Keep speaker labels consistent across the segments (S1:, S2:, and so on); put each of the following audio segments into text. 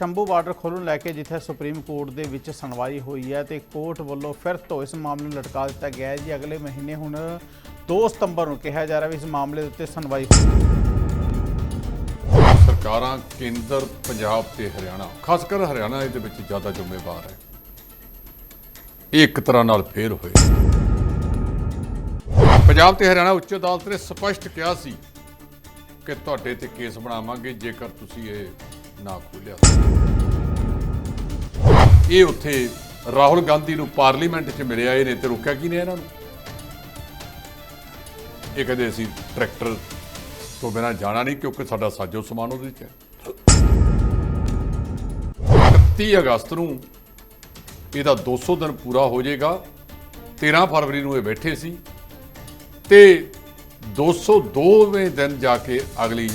S1: Shambhu border ਖੋਲਣ ਲੈ ਕੇ ਜਿੱਥੇ ਸੁਪਰੀਮ ਕੋਰਟ ਦੇ ਵਿੱਚ ਸੁਣਵਾਈ ਹੋਈ ਹੈ ਤੇ ਕੋਰਟ ਵੱਲੋਂ ਫਿਰ ਤੋਂ ਇਸ ਮਾਮਲੇ ਨੂੰ ਲਟਕਾ ਦਿੱਤਾ ਗਿਆ ਹੈ ਜੀ। ਅਗਲੇ ਮਹੀਨੇ ਹੁਣ 2 ਸਤੰਬਰ ਨੂੰ ਕਿਹਾ ਜਾ ਰਿਹਾ ਵੀ ਇਸ ਮਾਮਲੇ ਦੇ ਉੱਤੇ ਸੁਣਵਾਈ
S2: ਸਰਕਾਰਾਂ ਕੇਂਦਰ ਪੰਜਾਬ ਤੇ ਹਰਿਆਣਾ, ਖਾਸ ਕਰ ਹਰਿਆਣਾ ਇਹਦੇ ਵਿੱਚ ਜ਼ਿਆਦਾ ਜ਼ਿੰਮੇਵਾਰ ਹੈ। ਇਹ ਇੱਕ ਤਰ੍ਹਾਂ ਨਾਲ ਫੇਰ ਹੋਏ। ਪੰਜਾਬ ਤੇ ਹਰਿਆਣਾ ਉੱਚ ਅਦਾਲਤ ਨੇ ਸਪਸ਼ਟ ਕਿਹਾ ਸੀ ਕਿ ਤੁਹਾਡੇ ਤੇ ਕੇਸ ਬਣਾਵਾਂਗੇ, ਜੇਕਰ ਤੁਸੀਂ ਇਹ ਨਾ ਖੋਲਿਆ। ਇਹ ਉੱਥੇ ਰਾਹੁਲ ਗਾਂਧੀ ਨੂੰ ਪਾਰਲੀਮੈਂਟ 'ਚ ਮਿਲਿਆ ਇਹਨੇ ਤੇ ਰੋਕਿਆ ਕੀ ਨੇ ਇਹਨਾਂ ਨੂੰ? ਇਹ ਕਹਿੰਦੇ ਅਸੀਂ ਟਰੈਕਟਰ ਤੋਂ ਬਿਨਾਂ ਜਾਣਾ ਨਹੀਂ ਕਿਉਂਕਿ ਸਾਡਾ ਸਾਜੋ ਸਮਾਨ ਉਹਦੇ 'ਚ ਹੈ। 31 ਅਗਸਤ ਨੂੰ ਇਹਦਾ 200 ਦਿਨ ਪੂਰਾ ਹੋ ਜਾਏਗਾ। 13 ਫਰਵਰੀ ਨੂੰ ਇਹ ਬੈਠੇ ਸੀ ਤੇ 202ਵੇਂ ਦਿਨ ਜਾ ਕੇ ਅਗਲੀ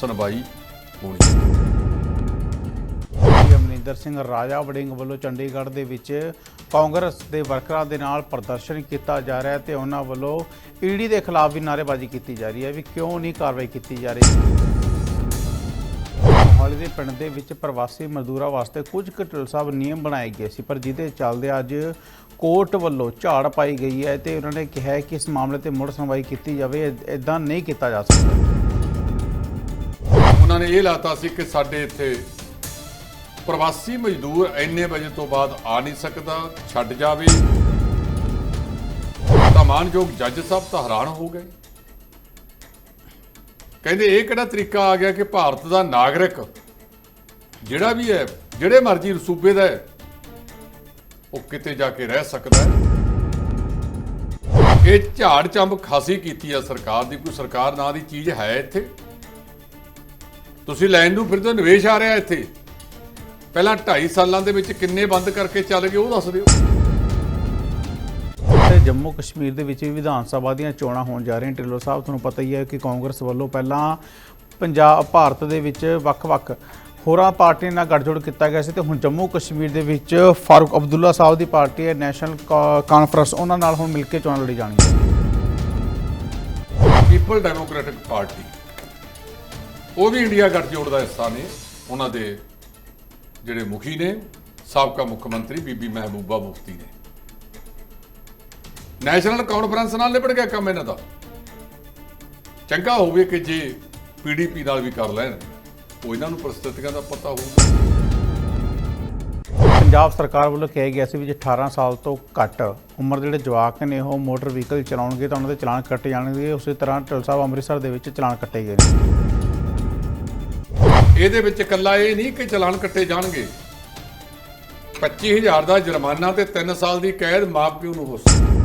S2: ਸੁਣਵਾਈ ਹੋਣੀ।
S1: ਜੀ ਸਿੰਘ ਰਾਜਾ ਵੜਿੰਗ ਵੱਲੋਂ ਚੰਡੀਗੜ੍ਹ ਦੇ ਵਿੱਚ ਕਾਂਗਰਸ ਦੇ ਵਰਕਰਾਂ ਦੇ ਨਾਲ ਪ੍ਰਦਰਸ਼ਨ ਕੀਤਾ ਜਾ ਰਿਹਾ ਹੈ ਤੇ ਉਹਨਾਂ ਵੱਲੋਂ ਈਡੀ ਦੇ ਖਿਲਾਫ ਵੀ ਨਾਅਰੇਬਾਜ਼ੀ ਕੀਤੀ ਜਾ ਰਹੀ ਹੈ ਵੀ ਕਿਉਂ ਨਹੀਂ ਕਾਰਵਾਈ ਕੀਤੀ ਜਾ ਰਹੀ। ਮੋਹਾਲੀ ਦੇ ਪਿੰਡ ਦੇ ਵਿੱਚ ਪ੍ਰਵਾਸੀ ਮਜ਼ਦੂਰਾਂ ਵਾਸਤੇ ਕੁਝ ਕੁ ਢਿੱਲ ਸਾਹਿਬ ਨਿਯਮ ਬਣਾਏ ਗਏ ਸੀ, ਪਰ ਜਿਹਦੇ ਚੱਲਦੇ ਅੱਜ ਕੋਰਟ ਵੱਲੋਂ ਝਾੜ ਪਾਈ ਗਈ ਹੈ ਤੇ ਉਹਨਾਂ ਨੇ ਕਿਹਾ ਹੈ ਕਿ ਇਸ ਮਾਮਲੇ ਤੇ ਮੁੜ ਸੁਣਵਾਈ ਕੀਤੀ ਜਾਵੇ ਇਦਾਂ ਨਹੀਂ ਕੀਤਾ ਜਾ ਸਕਦਾ।
S2: ਉਹਨਾਂ ਨੇ ਇਹ ਲਾਤਾ ਸੀ ਕਿ ਸਾਡੇ ਇੱਥੇ ਪ੍ਰਵਾਸੀ ਮਜ਼ਦੂਰ ਇੰਨੇ ਵਜੇ ਤੋਂ ਬਾਅਦ ਆ ਨਹੀਂ ਸਕਦਾ, ਛੱਡ ਜਾਵੇ। ਤਾਂ ਮਾਨਯੋਗ ਜੱਜ ਸਾਹਿਬ ਤਾਂ ਹੈਰਾਨ ਹੋ ਗਏ। ਕਹਿੰਦੇ, ਇਹ ਕਿਹੜਾ ਤਰੀਕਾ ਆ ਗਿਆ ਕਿ ਭਾਰਤ ਦਾ ਨਾਗਰਿਕ ਜਿਹੜਾ ਵੀ ਹੈ, ਜਿਹੜੇ ਮਰਜ਼ੀ ਸੂਬੇ ਦਾ ਹੈ, ਉਹ ਕਿਤੇ ਜਾ ਕੇ ਰਹਿ ਸਕਦਾ ਹੈ। ਇਹ ਝਾੜ ਚੰਬ ਖਾਸੀ ਕੀਤੀ ਆ ਸਰਕਾਰ ਦੀ, ਕੋਈ ਸਰਕਾਰ ਨਾਂ ਦੀ ਚੀਜ਼ ਹੈ ਇੱਥੇ? ਤੁਸੀਂ ਲੈਣ ਨੂੰ ਫਿਰਦੇ ਤੋਂ ਨਿਵੇਸ਼ ਆ ਰਿਹਾ ਇੱਥੇ। ਪਹਿਲਾਂ 2.5 ਸਾਲਾਂ ਦੇ ਵਿੱਚ ਕਿੰਨੇ ਬੰਦ ਕਰਕੇ ਚੱਲ ਗਏ ਉਹ ਦੱਸ ਦਿਓ।
S1: ਤੇ ਜੰਮੂ ਕਸ਼ਮੀਰ ਦੇ ਵਿੱਚ ਵੀ ਵਿਧਾਨ ਸਭਾ ਦੀਆਂ ਚੋਣਾਂ ਹੋਣ ਜਾ ਰਹੀਆਂ। ਢਿੱਲੋਂ ਸਾਹਿਬ ਤੁਹਾਨੂੰ ਪਤਾ ਹੀ ਹੈ ਕਿ ਕਾਂਗਰਸ ਵੱਲੋਂ ਪਹਿਲਾਂ ਪੰਜਾਬ ਭਾਰਤ ਦੇ ਵਿੱਚ ਵੱਖ-ਵੱਖ ਹੋਰਾਂ ਪਾਰਟੀਆਂ ਨਾਲ ਗੱਠਜੋੜ ਕੀਤਾ ਗਿਆ ਸੀ ਤੇ ਹੁਣ ਜੰਮੂ ਕਸ਼ਮੀਰ ਦੇ ਵਿੱਚ ਫਾਰੂਕ ਅਬਦੁੱਲਾ ਸਾਹਿਬ ਦੀ ਪਾਰਟੀ ਹੈ ਨੈਸ਼ਨਲ ਕਾਨਫਰੰਸ ਉਹਨਾਂ ਨਾਲ ਹੁਣ ਮਿਲ ਕੇ ਚੋਣਾਂ ਲੜੀ ਜਾਣਗੀਆਂ
S2: ਪੀਪਲ ਡੈਮੋਕ੍ਰੈਟਿਕ ਪਾਰਟੀ ਉਹ ਵੀ ਇੰਡੀਆ ਗੱਠਜੋੜ ਦਾ ਹਿੱਸਾ ਨੇ ਉਹਨਾਂ ਦੇ ਜਿਹੜੇ ਮੁਖੀ ਨੇ, ਸਾਬਕਾ ਮੁੱਖ ਮੰਤਰੀ ਬੀਬੀ ਮਹਿਬੂਬਾ ਮੁਫਤੀ ਨੇ। ਨੈਸ਼ਨਲ ਕਾਨਫਰੰਸ ਨਾਲ ਨਿਬੜ ਗਿਆ ਕੰਮ ਇਹਨਾਂ ਦਾ। ਚੰਗਾ ਹੋਵੇ ਕਿ ਜੇ ਪੀਡੀਪੀ ਨਾਲ ਵੀ ਕਰ ਲੈਣ, ਉਹ ਇਹਨਾਂ ਨੂੰ ਪ੍ਰਸਥਿਤੀਆਂ ਦਾ ਪਤਾ ਹੋਊਗਾ।
S1: ਪੰਜਾਬ ਸਰਕਾਰ ਵੱਲੋਂ ਕਿਹਾ ਗਿਆ ਸੀ ਵੀ ਜੇ 18 ਸਾਲ ਤੋਂ ਘੱਟ ਉਮਰ ਦੇ ਜਿਹੜੇ ਜਵਾਕ ਨੇ, ਉਹ ਮੋਟਰ ਵਹੀਕਲ ਚਲਾਉਣਗੇ ਤਾਂ ਉਹਨਾਂ ਦੇ ਚਲਾਨ ਕੱਟੇ ਜਾਣਗੇ। ਉਸੇ ਤਰ੍ਹਾਂ ਢਿੱਲੋਂ ਸਾਹਿਬ ਅੰਮ੍ਰਿਤਸਰ ਦੇ ਵਿੱਚ ਚਲਾਨ ਕੱਟੇ ਗਏ ਨੇ।
S2: ਇਹਦੇ ਵਿੱਚ ਇਕੱਲਾ ਇਹ ਨਹੀਂ ਕਿ ਚਲਾਨ ਕੱਟੇ ਜਾਣਗੇ। 25000 ਦਾ ਜੁਰਮਾਨਾ ਤੇ 3 ਸਾਲ ਦੀ ਕੈਦ ਮਾਪਿਓ ਨੂੰ ਹੋ ਸਕਦੀ?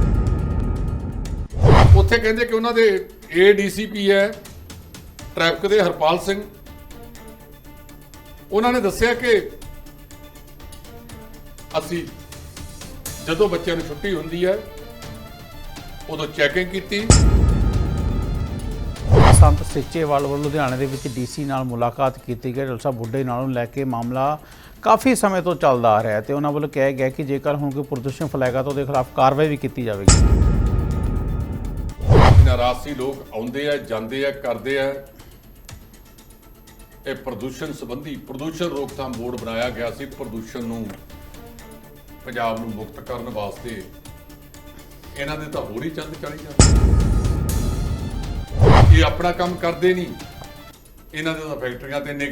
S2: ਉੱਥੇ ਕਹਿੰਦੇ ਕਿ ਉਹਨਾਂ ਦੇ ਏਡੀਸੀਪੀ ਹੈ, ਟ੍ਰੈਫਿਕ ਦੇ ਹਰਪਾਲ ਸਿੰਘ। ਉਹਨਾਂ ਨੇ ਦੱਸਿਆ ਕਿ ਅਸੀਂ ਜਦੋਂ ਬੱਚਿਆਂ ਨੂੰ ਛੁੱਟੀ ਹੁੰਦੀ ਹੈ, ਉਦੋਂ ਚੈਕਿੰਗ ਕੀਤੀ।
S1: ਸੰਤ ਸਿੱਚੇਵਾਲ ਵੱਲੋਂ ਲੁਧਿਆਣੇ ਦੇ ਵਿੱਚ ਡੀਸੀ ਨਾਲ ਮੁਲਾਕਾਤ ਕੀਤੀ ਗਈ। ਡਲਸਾ ਬੁੱਢੇ ਨਾਲੋਂ ਲੈ ਕੇ ਮਾਮਲਾ ਕਾਫੀ ਸਮੇਂ ਤੋਂ ਚੱਲਦਾ ਆ ਰਿਹਾ ਹੈ ਤੇ ਉਹਨਾਂ ਵੱਲੋਂ ਕਿਹਾ ਗਿਆ ਕਿ ਜੇਕਰ ਹੁਣ ਕੋਈ ਪ੍ਰਦੂਸ਼ਣ ਫੈਲਾਏਗਾ ਤਾਂ ਉਹਦੇ ਖਿਲਾਫ ਕਾਰਵਾਈ ਵੀ ਕੀਤੀ ਜਾਵੇਗੀ।
S2: ਇਹਨਾਂ ਰਾਸੀ ਲੋਕ ਆਉਂਦੇ ਆ, ਜਾਂਦੇ ਆ, ਕਰਦੇ ਆ, ਇਹ ਪ੍ਰਦੂਸ਼ਣ ਸੰਬੰਧੀ ਪ੍ਰਦੂਸ਼ਣ ਰੋਕਥਾਮ ਬੋਰਡ ਬਣਾਇਆ ਗਿਆ ਸੀ। ਪ੍ਰਦੂਸ਼ਣ ਨੂੰ ਪੰਜਾਬ ਨੂੰ ਮੁਕਤ ਕਰਨ ਵਾਸਤੇ ਇਹਨਾਂ ਦੇ ਤਾਂ ਹੋਰ ਹੀ ਚੰਦ ਚੜੀ ਜਾਂਦੇ। ਇਹ ਆਪਣਾ ਕੰਮ ਕਰਦੇ ਨਹੀਂ। ਇਹਨਾਂ ਦੇ ਤਾਂ ਫੈਕਟਰੀਆਂ ਤੇ ਇੰਨੇ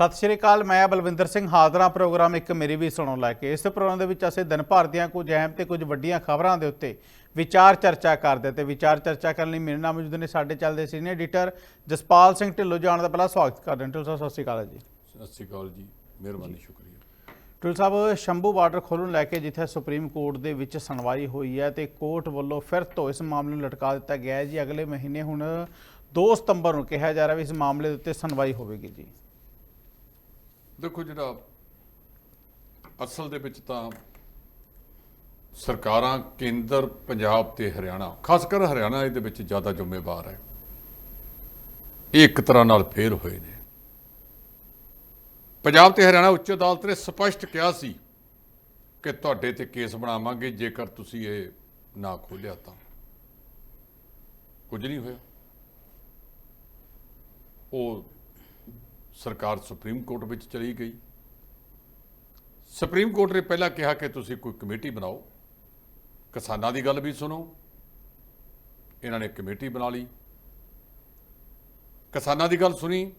S1: ਸਤਿ ਸ਼੍ਰੀ ਅਕਾਲ ਮੈਂ ਬਲਵਿੰਦਰ ਸਿੰਘ ਹਾਜ਼ਰਾਂ ਪ੍ਰੋਗਰਾਮ ਇੱਕ ਮੇਰੀ ਵੀ ਸੁਣੋ ਲੈ ਕੇ। ਇਸ ਪ੍ਰੋਗਰਾਮ ਦੇ ਵਿੱਚ ਅਸੀਂ ਦਿਨ ਭਰ ਦੀਆਂ ਕੁਝ ਅਹਿਮ ਤੇ ਕੁਝ ਵੱਡੀਆਂ ਖਬਰਾਂ ਦੇ ਉੱਤੇ ਵਿਚਾਰ ਚਰਚਾ ਕਰਦੇ ਤੇ ਵਿਚਾਰ ਚਰਚਾ ਕਰਨ ਲਈ ਮੇਰੇ ਨਾਲ ਮੌਜੂਦ ਨੇ ਸਾਡੇ ਚੱਲਦੇ ਸੀਨੀਅਰ ਐਡੀਟਰ ਜਸਪਾਲ ਸਿੰਘ ਢਿੱਲੋਂ ਜਾਣ ਦਾ ਪਹਿਲਾਂ ਸਵਾਗਤ ਕਰਦੇ ਹਾਂ। ਢਿੱਲੋਂ ਸਾਹਿਬ ਸਤਿ ਸ਼੍ਰੀ ਅਕਾਲ ਜੀ।
S2: ਸਤਿ ਸ਼੍ਰੀ ਅਕਾਲ ਜੀ ਮਿਹਰਬਾਨੀ ਸ਼ੁਕਰੀਆ।
S1: ਢਿੱਲੋਂ ਸਾਹਿਬ ਸ਼ੰਭੂ ਬਾਰਡਰ ਖੋਲ੍ਹਣ ਲੈ ਕੇ ਜਿੱਥੇ ਸੁਪਰੀਮ ਕੋਰਟ ਦੇ ਵਿੱਚ ਸੁਣਵਾਈ ਹੋਈ ਹੈ ਤੇ ਕੋਰਟ ਵੱਲੋਂ ਫਿਰ ਤੋਂ ਇਸ ਮਾਮਲੇ ਨੂੰ ਲਟਕਾ ਦਿੱਤਾ ਗਿਆ ਹੈ ਜੀ। ਅਗਲੇ ਮਹੀਨੇ ਹੁਣ 2 ਸਤੰਬਰ ਨੂੰ ਕਿਹਾ ਜਾ ਰਿਹਾ ਵੀ ਇਸ ਮਾਮਲੇ ਦੇ ਉੱਤੇ ਸੁਣਵਾਈ ਹੋਵੇਗੀ ਜੀ।
S2: ਦੇਖੋ ਜਿਹੜਾ ਅਸਲ ਦੇ ਵਿੱਚ ਤਾਂ ਸਰਕਾਰਾਂ ਕੇਂਦਰ ਪੰਜਾਬ ਤੇ ਹਰਿਆਣਾ, ਖਾਸ ਕਰ ਹਰਿਆਣਾ ਇਹਦੇ ਵਿੱਚ ਜ਼ਿਆਦਾ ਜ਼ਿੰਮੇਵਾਰ ਹੈ। ਇਹ ਇੱਕ ਤਰ੍ਹਾਂ ਨਾਲ ਫੇਰ ਹੋਏ ਨੇ। ਪੰਜਾਬ ਤੇ ਹਰਿਆਣਾ ਉੱਚ ਅਦਾਲਤ ਨੇ ਸਪਸ਼ਟ ਕਿਹਾ ਸੀ ਕਿ ਤੁਹਾਡੇ ਤੇ ਕੇਸ ਬਣਾਵਾਂਗੇ, ਜੇਕਰ ਤੁਸੀਂ ਇਹ ਨਾ ਖੋਲਿਆ ਤਾਂ। ਕੁਝ ਨਹੀਂ ਹੋਇਆ। ਉਹ ਸਰਕਾਰ ਸੁਪਰੀਮ ਕੋਰਟ ਵਿੱਚ ਚਲੀ ਗਈ। ਸੁਪਰੀਮ ਕੋਰਟ ਨੇ ਪਹਿਲਾਂ ਕਿਹਾ ਕਿ ਤੁਸੀਂ ਕੋਈ ਕਮੇਟੀ ਬਣਾਓ। ਕਿਸਾਨਾਂ ਦੀ ਗੱਲ ਵੀ ਸੁਣੋ। ਇਹਨਾਂ ਨੇ ਕਮੇਟੀ ਬਣਾ ਲਈ। ਕਿਸਾਨਾਂ ਦੀ ਗੱਲ ਸੁਣੀ।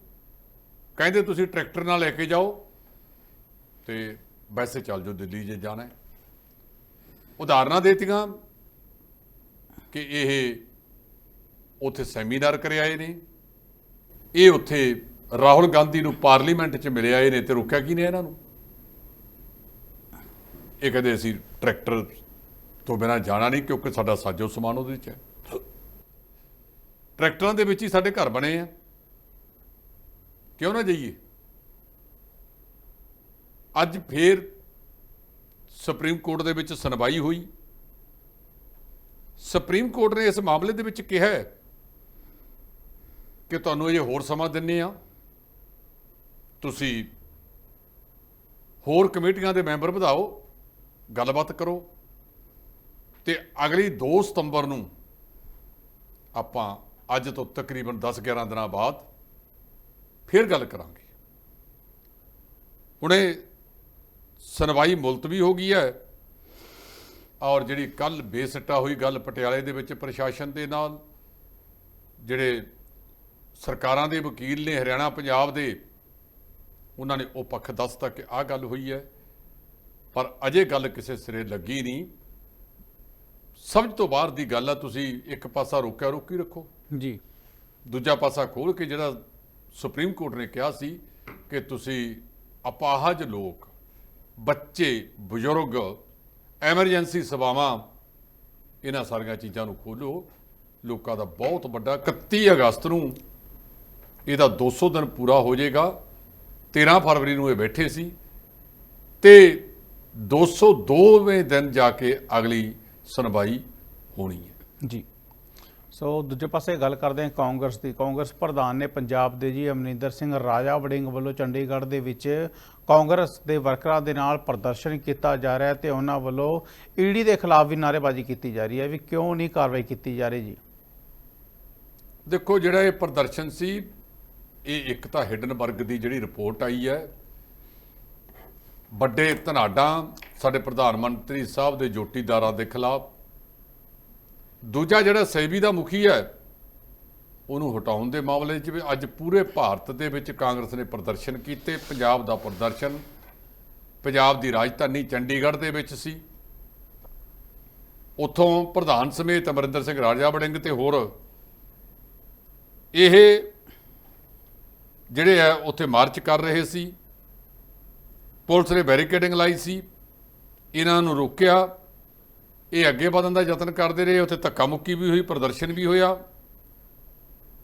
S2: ਕਹਿੰਦੇ ਤੁਸੀਂ ਟਰੈਕਟਰ ਨਾਲ ਲੈ ਕੇ ਜਾਓ ਤੇ ਵੈਸੇ ਚੱਲ ਜਾਓ, ਦਿੱਲੀ ਜੇ ਜਾਣਾ ਉਦਾਹਰਨਾਂ ਦੇਤੀਆਂ ਕਿ ਇਹ ਉੱਥੇ ਸੈਮੀਨਾਰ ਕਰ ਨੇ। ਇਹ ਉੱਥੇ ਰਾਹੁਲ ਗਾਂਧੀ ਨੂੰ ਪਾਰਲੀਮੈਂਟ 'ਚ ਮਿਲਿਆ ਆਏ ਨੇ ਤੇ ਰੋਕਿਆ ਕੀ ਨੇ ਇਹਨਾਂ ਨੂੰ? ਇਹ ਕਹਿੰਦੇ ਅਸੀਂ ਟਰੈਕਟਰ ਤੋਂ ਬਿਨਾਂ ਜਾਣਾ ਨਹੀਂ ਕਿਉਂਕਿ ਸਾਡਾ ਸਾਜੋ ਸਮਾਨ ਉਹਦੇ ਵਿੱਚ ਹੈ। ਟਰੈਕਟਰਾਂ ਦੇ ਵਿੱਚ ਹੀ ਸਾਡੇ ਘਰ ਬਣੇ ਆ। ਕਿਉਂ ਨਾ ਜਾਈਏ? ਅੱਜ ਫੇਰ ਸੁਪਰੀਮ ਕੋਰਟ ਦੇ ਵਿੱਚ ਸੁਣਵਾਈ ਹੋਈ। ਸੁਪਰੀਮ ਕੋਰਟ ਨੇ ਇਸ ਮਾਮਲੇ ਦੇ ਵਿੱਚ ਕਿਹਾ ਕਿ ਤੁਹਾਨੂੰ ਇਹ ਹੋਰ ਸਮਾਂ ਦਿੰਨੇ ਆ। ਤੁਸੀਂ ਹੋਰ ਕਮੇਟੀਆਂ ਦੇ ਮੈਂਬਰ ਵਧਾਓ, ਗੱਲਬਾਤ ਕਰੋ ਤੇ ਅਗਲੀ 2 ਸਤੰਬਰ ਨੂੰ ਆਪਾਂ ਅੱਜ ਤੋਂ ਤਕਰੀਬਨ 10-11 ਦਿਨਾਂ ਬਾਅਦ ਫਿਰ ਗੱਲ ਕਰਾਂਗੇ। ਹੁਣੇ ਸੁਣਵਾਈ ਮੁਲਤਵੀ ਹੋ ਗਈ ਹੈ ਔਰ ਜਿਹੜੀ ਕੱਲ ਬੇਸੱਟਾ ਹੋਈ ਗੱਲ ਪਟਿਆਲੇ ਦੇ ਵਿੱਚ ਪ੍ਰਸ਼ਾਸਨ ਦੇ ਨਾਲ, ਜਿਹੜੇ ਸਰਕਾਰਾਂ ਦੇ ਵਕੀਲ ਨੇ ਹਰਿਆਣਾ ਪੰਜਾਬ ਦੇ ਉਹਨਾਂ ਨੇ ਉਹ ਪੱਖ ਦੱਸਤਾ ਕਿ ਆਹ ਗੱਲ ਹੋਈ ਹੈ ਪਰ ਅਜੇ ਗੱਲ ਕਿਸੇ ਸਿਰੇ ਲੱਗੀ ਨਹੀਂ। ਸਮਝ ਤੋਂ ਬਾਹਰ ਦੀ ਗੱਲ ਆ ਤੁਸੀਂ ਇੱਕ ਪਾਸਾ ਰੋਕਿਆ ਰੋਕੀ ਰੱਖੋ।
S1: ਜੀ।
S2: ਦੂਜਾ ਪਾਸਾ ਖੋਲ ਕੇ ਜਿਹੜਾ ਸੁਪਰੀਮ ਕੋਰਟ ਨੇ ਕਿਹਾ ਸੀ ਕਿ ਤੁਸੀਂ ਅਪਾਹਜ ਲੋਕ ਬੱਚੇ ਬਜ਼ੁਰਗ ਐਮਰਜੈਂਸੀ ਸੇਵਾਵਾਂ ਇਹਨਾਂ ਸਾਰੀਆਂ ਚੀਜ਼ਾਂ ਨੂੰ ਖੋਲੋ ਲੋਕਾਂ ਦਾ ਬਹੁਤ ਵੱਡਾ 31 ਅਗਸਤ ਨੂੰ ਇਹਦਾ 200 ਦਿਨ ਪੂਰਾ ਹੋ ਜਾਏਗਾ। 13 ਫਰਵਰੀ ਨੂੰ ਇਹ ਬੈਠੇ ਸੀ ਤੇ 202ਵੇਂ ਦਿਨ ਜਾ ਕੇ ਅਗਲੀ ਸੁਣਵਾਈ ਹੋਣੀ ਹੈ।
S1: ਜੀ। ਸੋ ਦੂਜੇ ਪਾਸੇ ਗੱਲ ਕਰਦੇ ਹਾਂ ਕਾਂਗਰਸ ਦੀ। ਕਾਂਗਰਸ ਪ੍ਰਧਾਨ ਨੇ ਪੰਜਾਬ ਦੇ ਜੀ ਅਮਰਿੰਦਰ ਸਿੰਘ ਰਾਜਾ ਵੜਿੰਗ ਵੱਲੋਂ ਚੰਡੀਗੜ੍ਹ ਦੇ ਵਿੱਚ ਕਾਂਗਰਸ ਦੇ ਵਰਕਰਾਂ ਦੇ ਨਾਲ ਪ੍ਰਦਰਸ਼ਨ ਕੀਤਾ ਜਾ ਰਿਹਾ ਤੇ ਉਹਨਾਂ ਵੱਲੋਂ ਈਡੀ ਦੇ ਖਿਲਾਫ ਵੀ ਨਾਅਰੇਬਾਜ਼ੀ ਕੀਤੀ ਜਾ ਰਹੀ ਹੈ ਵੀ ਕਿਉਂ ਨਹੀਂ ਕਾਰਵਾਈ ਕੀਤੀ ਜਾ ਰਹੀ ਜੀ?
S2: ਦੇਖੋ ਜਿਹੜਾ ਇਹ ਪ੍ਰਦਰਸ਼ਨ ਸੀ ਇਹ ਇੱਕ ਤਾਂ ਹਿਡਨਬਰਗ ਦੀ ਜਿਹੜੀ ਰਿਪੋਰਟ ਆਈ ਹੈ। ਵੱਡੇ ਧਨਾਡਾਂ ਸਾਡੇ ਪ੍ਰਧਾਨ ਮੰਤਰੀ ਸਾਹਿਬ ਦੇ ਜੋਟੀਦਾਰਾਂ ਦੇ ਖਿਲਾਫ। ਦੂਜਾ ਜਿਹੜਾ ਸੈਬੀ ਦਾ ਮੁਖੀ ਹੈ, ਉਹਨੂੰ ਹਟਾਉਣ ਦੇ ਮਾਮਲੇ 'ਚ ਵੀ ਅੱਜ ਪੂਰੇ ਭਾਰਤ ਦੇ ਵਿੱਚ ਕਾਂਗਰਸ ਨੇ ਪ੍ਰਦਰਸ਼ਨ ਕੀਤੇ। ਪੰਜਾਬ ਦਾ ਪ੍ਰਦਰਸ਼ਨ, ਪੰਜਾਬ ਦੀ ਰਾਜਧਾਨੀ ਚੰਡੀਗੜ੍ਹ ਦੇ ਵਿੱਚ ਸੀ। ਉੱਥੋਂ ਪ੍ਰਧਾਨ ਸਮੇਤ ਅਮਰਿੰਦਰ ਸਿੰਘ ਰਾਜਾ ਵੜਿੰਗ ਤੇ ਹੋਰ। ਇਹ ਜਿਹੜੇ ਆ ਉੱਥੇ ਮਾਰਚ ਕਰ ਰਹੇ ਸੀ। ਪੁਲਿਸ ਨੇ ਬੈਰੀਕੇਡਿੰਗ ਲਾਈ ਸੀ। ਇਹਨਾਂ ਨੂੰ ਰੋਕਿਆ। ਇਹ ਅੱਗੇ ਵਧਣ ਦਾ ਯਤਨ ਕਰਦੇ ਰਹੇ। ਉੱਥੇ ਧੱਕਾ ਮੁੱਕੀ ਵੀ ਹੋਈ, ਪ੍ਰਦਰਸ਼ਨ ਵੀ ਹੋਇਆ।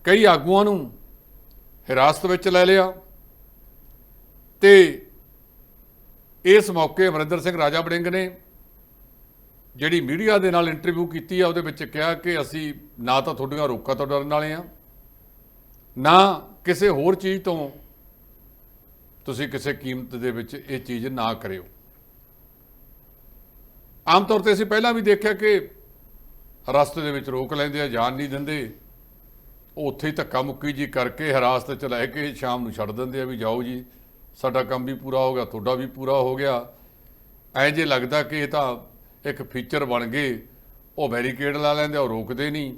S2: ਕਈ ਆਗੂਆਂ ਨੂੰ ਹਿਰਾਸਤ ਵਿੱਚ ਲੈ ਲਿਆ। ਤੇ ਇਸ ਮੌਕੇ ਅਮਰਿੰਦਰ ਸਿੰਘ ਰਾਜਾ ਬੜਿੰਗ ਨੇ ਜਿਹੜੀ ਮੀਡੀਆ ਦੇ ਨਾਲ ਇੰਟਰਵਿਊ ਕੀਤੀ ਆ, ਉਹਦੇ ਵਿੱਚ ਕਿਹਾ ਕਿ ਅਸੀਂ ਨਾ ਤਾਂ ਤੁਹਾਡੀਆਂ ਰੋਕਾਂ ਤੋਂ ਡਰਨ ਵਾਲੇ ਆ। ਨਾ ਕਿਸੇ ਹੋਰ ਚੀਜ਼ ਤੋਂ ਤੁਸੀਂ ਕਿਸੇ ਕੀਮਤ ਦੇ ਵਿੱਚ ਇਹ ਚੀਜ਼ ਨਾ ਕਰਿਓ। ਆਮ ਤੌਰ ਤੇ ਅਸੀਂ ਪਹਿਲਾਂ ਵੀ ਦੇਖਿਆ ਕਿ ਰਸਤੇ ਦੇ ਵਿੱਚ ਰੋਕ ਲੈਂਦੇ ਆ, ਜਾਣ ਨਹੀਂ ਦਿੰਦੇ। ਉਹ ਉੱਥੇ ਹੀ ਧੱਕਾ ਮੁੱਕੀ ਜੀ ਕਰਕੇ ਹਿਰਾਸਤ ਚ ਲੈ ਕੇ ਸ਼ਾਮ ਨੂੰ ਛੱਡ ਦਿੰਦੇ ਆ ਵੀ ਜਾਓ ਜੀ, ਸਾਡਾ ਕੰਮ ਵੀ ਪੂਰਾ ਹੋ ਗਿਆ, ਤੁਹਾਡਾ ਵੀ ਪੂਰਾ ਹੋ ਗਿਆ। ਐ ਜੇ ਲੱਗਦਾ ਕਿ ਇਹ ਤਾਂ ਇੱਕ ਫੀਚਰ ਬਣ ਗਏ, ਉਹ ਬੈਰੀਕੇਡ ਲਾ ਲੈਂਦੇ ਉਹ ਰੋਕਦੇ ਨਹੀਂ।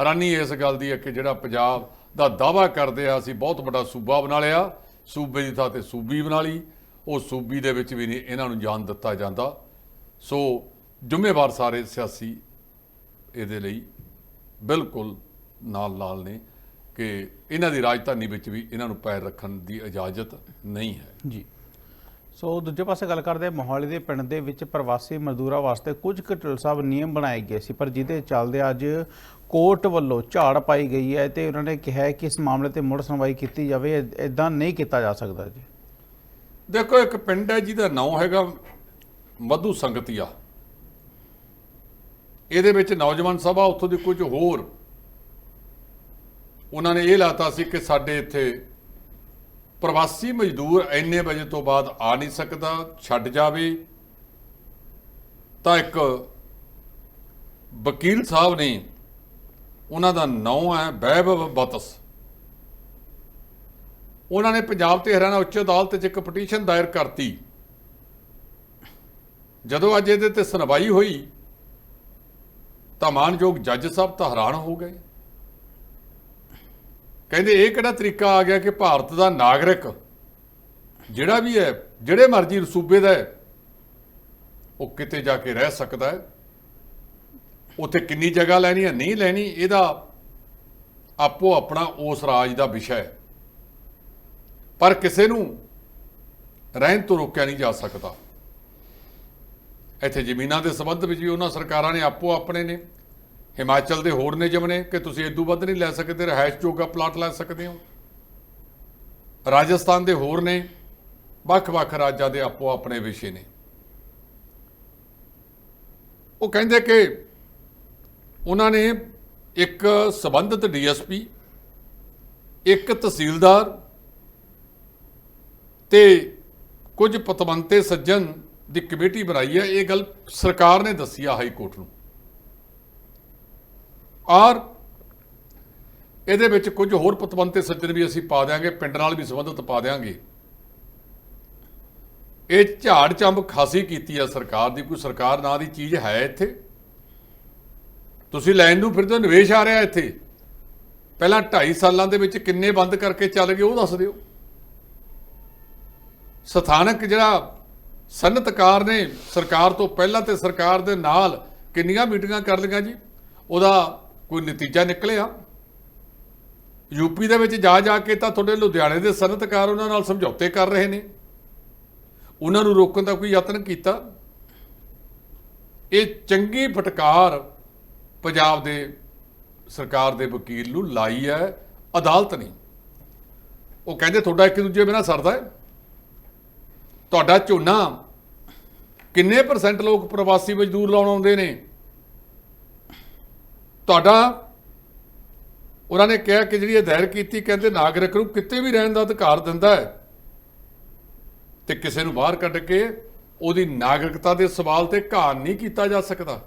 S2: ਹੈਰਾਨੀ ਇਸ ਗੱਲ ਦੀ ਹੈ ਕਿ ਜਿਹੜਾ ਪੰਜਾਬ ਦਾ ਦਾਵਾ ਕਰਦੇ ਆ, ਅਸੀਂ ਬਹੁਤ ਵੱਡਾ ਸੂਬਾ ਬਣਾ ਲਿਆ। ਸੂਬੇ ਦੀ ਥਾਂ ਤੇ ਸੂਬੀ ਬਣਾ ਲਈ। ਉਹ ਸੂਬੀ ਦੇ ਵਿੱਚ ਵੀ ਨਹੀਂ, ਇਹਨਾਂ ਨੂੰ ਜਾਣ ਦਿੱਤਾ ਜਾਂਦਾ। ਸੋ ਜ਼ਿੰਮੇਵਾਰ ਸਾਰੇ ਸਿਆਸੀ ਇਹਦੇ ਲਈ ਬਿਲਕੁਲ ਨਾਲ ਨਾਲ ਨੇ ਕਿ ਇਹਨਾਂ ਦੀ ਰਾਜਧਾਨੀ ਵਿੱਚ ਵੀ ਇਹਨਾਂ ਨੂੰ ਪੈਰ ਰੱਖਣ ਦੀ ਇਜਾਜ਼ਤ ਨਹੀਂ ਹੈ।
S1: ਜੀ। ਸੋ ਦੂਜੇ ਪਾਸੇ ਗੱਲ ਕਰਦੇ ਮੋਹਾਲੀ ਦੇ ਪਿੰਡ ਦੇ ਵਿੱਚ ਪ੍ਰਵਾਸੀ ਮਜ਼ਦੂਰਾਂ ਵਾਸਤੇ ਕੁਝ ਕਟਲ ਸਾਹਿਬ ਨਿਯਮ ਬਣਾਏ ਗਏ ਸੀ, ਪਰ ਜਿਹਦੇ ਚੱਲਦੇ ਅੱਜ ਕੋਰਟ ਵੱਲੋਂ ਝਾੜ ਪਾਈ ਗਈ ਹੈ ਤੇ ਉਹਨਾਂ ਨੇ ਕਿਹਾ ਕਿ ਇਸ ਮਾਮਲੇ ਤੇ ਮੁੜ ਸੁਣਵਾਈ ਕੀਤੀ ਜਾਵੇ ਇਦਾਂ ਨਹੀਂ ਕੀਤਾ ਜਾ ਸਕਦਾ ਜੀ।
S2: ਦੇਖੋ, ਇੱਕ ਪਿੰਡ ਹੈ ਜਿਹਦਾ ਨਾਮ ਹੈਗਾ ਮਧੂ ਸੰਗਤੀਆ। ਇਹਦੇ ਵਿੱਚ ਨੌਜਵਾਨ ਸਭਾ, ਉੱਥੋਂ ਦੀ ਕੁਝ ਹੋਰ। ਉਹਨਾਂ ਨੇ ਇਹ ਲਾਤਾ ਸੀ ਕਿ ਸਾਡੇ ਇੱਥੇ ਪ੍ਰਵਾਸੀ ਮਜ਼ਦੂਰ ਇੰਨੇ ਵਜੇ ਤੋਂ ਬਾਅਦ ਆ ਨਹੀਂ ਸਕਦਾ, ਛੱਡ ਜਾਵੇ। ਤਾਂ ਇੱਕ ਵਕੀਲ ਸਾਹਿਬ ਨੇ ਉਹਨਾਂ ਦਾ ਨਾਮ ਹੈ ਵੈਭਵ ਬਤਸ। ਉਹਨਾਂ ਨੇ ਪੰਜਾਬ ਤੇ ਹਰਿਆਣਾ ਉੱਚ ਅਦਾਲਤ 'ਚ ਇੱਕ ਪਟੀਸ਼ਨ ਦਾਇਰ ਕਰਤੀ। ਜਦੋਂ ਅੱਜ ਇਹਦੇ ਤੇ ਸੁਣਵਾਈ ਹੋਈ, ਤਾਂ ਮਾਨਯੋਗ ਜੱਜ ਸਾਹਿਬ ਤਾਂ ਹੈਰਾਨ ਹੋ ਗਏ। ਕਹਿੰਦੇ, ਇਹ ਕਿਹੜਾ ਤਰੀਕਾ ਆ ਗਿਆ ਕਿ ਭਾਰਤ ਦਾ ਨਾਗਰਿਕ ਜਿਹੜਾ ਵੀ ਹੈ, ਜਿਹੜੇ ਮਰਜ਼ੀ ਸੂਬੇ ਦਾ ਹੈ, ਉਹ ਕਿਤੇ ਜਾ ਕੇ ਰਹਿ ਸਕਦਾ ਹੈ? ਉੱਥੇ ਕਿੰਨੀ ਜਗ੍ਹਾ ਲੈਣੀ ਹੈ, ਨਹੀਂ ਲੈਣੀ, ਇਹਦਾ ਆਪੋ ਆਪਣਾ ਉਸ ਰਾਜ ਦਾ ਵਿਸ਼ਾ ਹੈ। ਪਰ ਕਿਸੇ ਨੂੰ ਰਹਿਣ ਤੋਂ ਰੋਕਿਆ ਨਹੀਂ ਜਾ ਸਕਦਾ। ਇੱਥੇ ਜ਼ਮੀਨਾਂ ਦੇ ਸੰਬੰਧ ਵਿੱਚ ਵੀ ਉਹਨਾਂ ਸਰਕਾਰਾਂ ਨੇ ਆਪੋ ਆਪਣੇ ਨੇ। ਹਿਮਾਚਲ ਦੇ ਹੋਰ ਨਿਯਮ ਨੇ ਕਿ ਤੁਸੀਂ ਇਦੋਂ ਵੱਧ ਨਹੀਂ ਲੈ ਸਕਦੇ ਰਹਿائش ਜੋਗਾ ਪਲਾਟ ਲੈ ਸਕਦੇ ਹੋ। ਰਾਜਸਥਾਨ ਦੇ ਹੋਰ ਨੇ ਵੱਖ-ਵੱਖ ਰਾਜਾਂ ਦੇ ਆਪੋ ਆਪਣੇ ਵਿਸ਼ੇ ਨੇ। ਉਹ ਕਹਿੰਦੇ ਕਿ ਉਹਨਾਂ ਨੇ ਇੱਕ ਸਬੰਧਤ ਡੀਐਸਪੀ, ਇੱਕ ਤਹਿਸੀਲਦਾਰ ਤੇ ਕੁਝ ਪਤਵੰਤੇ ਸੱਜਣ ਦੀ ਕਮੇਟੀ ਬਣਾਈ ਹੈ। ਇਹ ਗੱਲ ਸਰਕਾਰ ਨੇ ਦੱਸੀ ਆ ਹਾਈ ਕੋਰਟ ਨੂੰ। ਔਰ ਇਹਦੇ ਵਿੱਚ ਕੁਝ ਹੋਰ ਪਤਵੰਤੇ ਸੱਜਣ ਵੀ ਅਸੀਂ ਪਾ ਦਿਆਂਗੇ, ਪਿੰਡ ਨਾਲ ਵੀ ਸੰਬੰਧਿਤ ਪਾ ਦਿਆਂਗੇ। ਇਹ ਝਾੜ ਚੰਬ ਖਾਸੀ ਕੀਤੀ ਆ ਸਰਕਾਰ ਦੀ, ਕੋਈ ਸਰਕਾਰ ਨਾਂ ਦੀ ਚੀਜ਼ ਹੈ ਇੱਥੇ। ਤੁਸੀਂ ਲੈਣ ਨੂੰ ਫਿਰਦੇ ਹੋ, ਨਿਵੇਸ਼ ਆ ਰਿਹਾ ਇੱਥੇ। ਪਹਿਲਾਂ 2.5 ਸਾਲਾਂ ਦੇ ਵਿੱਚ ਕਿੰਨੇ ਬੰਦ ਕਰਕੇ ਚੱਲ ਗਏ, ਉਹ ਦੱਸ ਦਿਓ। ਸਥਾਨਕ ਜਿਹੜਾ ਸਨਅਤਕਾਰ ਨੇ, ਸਰਕਾਰ ਤੋਂ ਪਹਿਲਾਂ ਤੇ ਸਰਕਾਰ ਦੇ ਨਾਲ ਕਿੰਨੀਆਂ ਮੀਟਿੰਗਾਂ ਕਰ ਲਈਆਂ ਜੀ? ਉਹਦਾ ਕੋਈ ਨਤੀਜਾ ਨਿਕਲਿਆ? ਯੂਪੀ ਦੇ ਵਿੱਚ ਜਾ ਜਾ ਕੇ ਤਾਂ ਤੁਹਾਡੇ ਲੁਧਿਆਣੇ ਦੇ ਸਨਅਤਕਾਰ ਉਹਨਾਂ ਨਾਲ ਸਮਝੌਤੇ ਕਰ ਰਹੇ ਨੇ। ਉਹਨਾਂ ਨੂੰ ਰੋਕਣ ਦਾ ਕੋਈ ਯਤਨ ਕੀਤਾ? ਇਹ ਚੰਗੀ ਫਟਕਾਰ ਪੰਜਾਬ ਦੇ ਸਰਕਾਰ ਦੇ ਵਕੀਲ ਨੂੰ ਲਾਈ ਹੈ, ਅਦਾਲਤ ਨੇ। ਉਹ ਕਹਿੰਦੇ, ਤੁਹਾਡਾ ਇੱਕ ਦੂਜੇ ਬਿਨਾਂ ਸਰਦਾ ਹੈ। ਤੁਹਾਡਾ ਝੋਨਾ ਕਿੰਨੇ ਪਰਸੈਂਟ ਲੋਕ ਪ੍ਰਵਾਸੀ ਮਜ਼ਦੂਰ ਲਾਉਣ ਆਉਂਦੇ ਨੇ? ਤੁਹਾਡਾ ਉਹਨਾਂ ਨੇ ਕਿਹਾ ਕਿ ਜਿਹੜੀ ਇਹ ਦਾਇਰ ਕੀਤੀ, ਕਹਿੰਦੇ ਨਾਗਰਿਕ ਨੂੰ ਕਿਤੇ ਵੀ ਰਹਿਣ ਦਾ ਅਧਿਕਾਰ ਦਿੰਦਾ ਹੈ ਤੇ ਕਿਸੇ ਨੂੰ ਬਾਹਰ ਕੱਢ ਕੇ ਉਹਦੀ ਨਾਗਰਿਕਤਾ ਦੇ ਸਵਾਲ ਤੇ ਘਾਣ ਨਹੀਂ ਕੀਤਾ ਜਾ ਸਕਦਾ।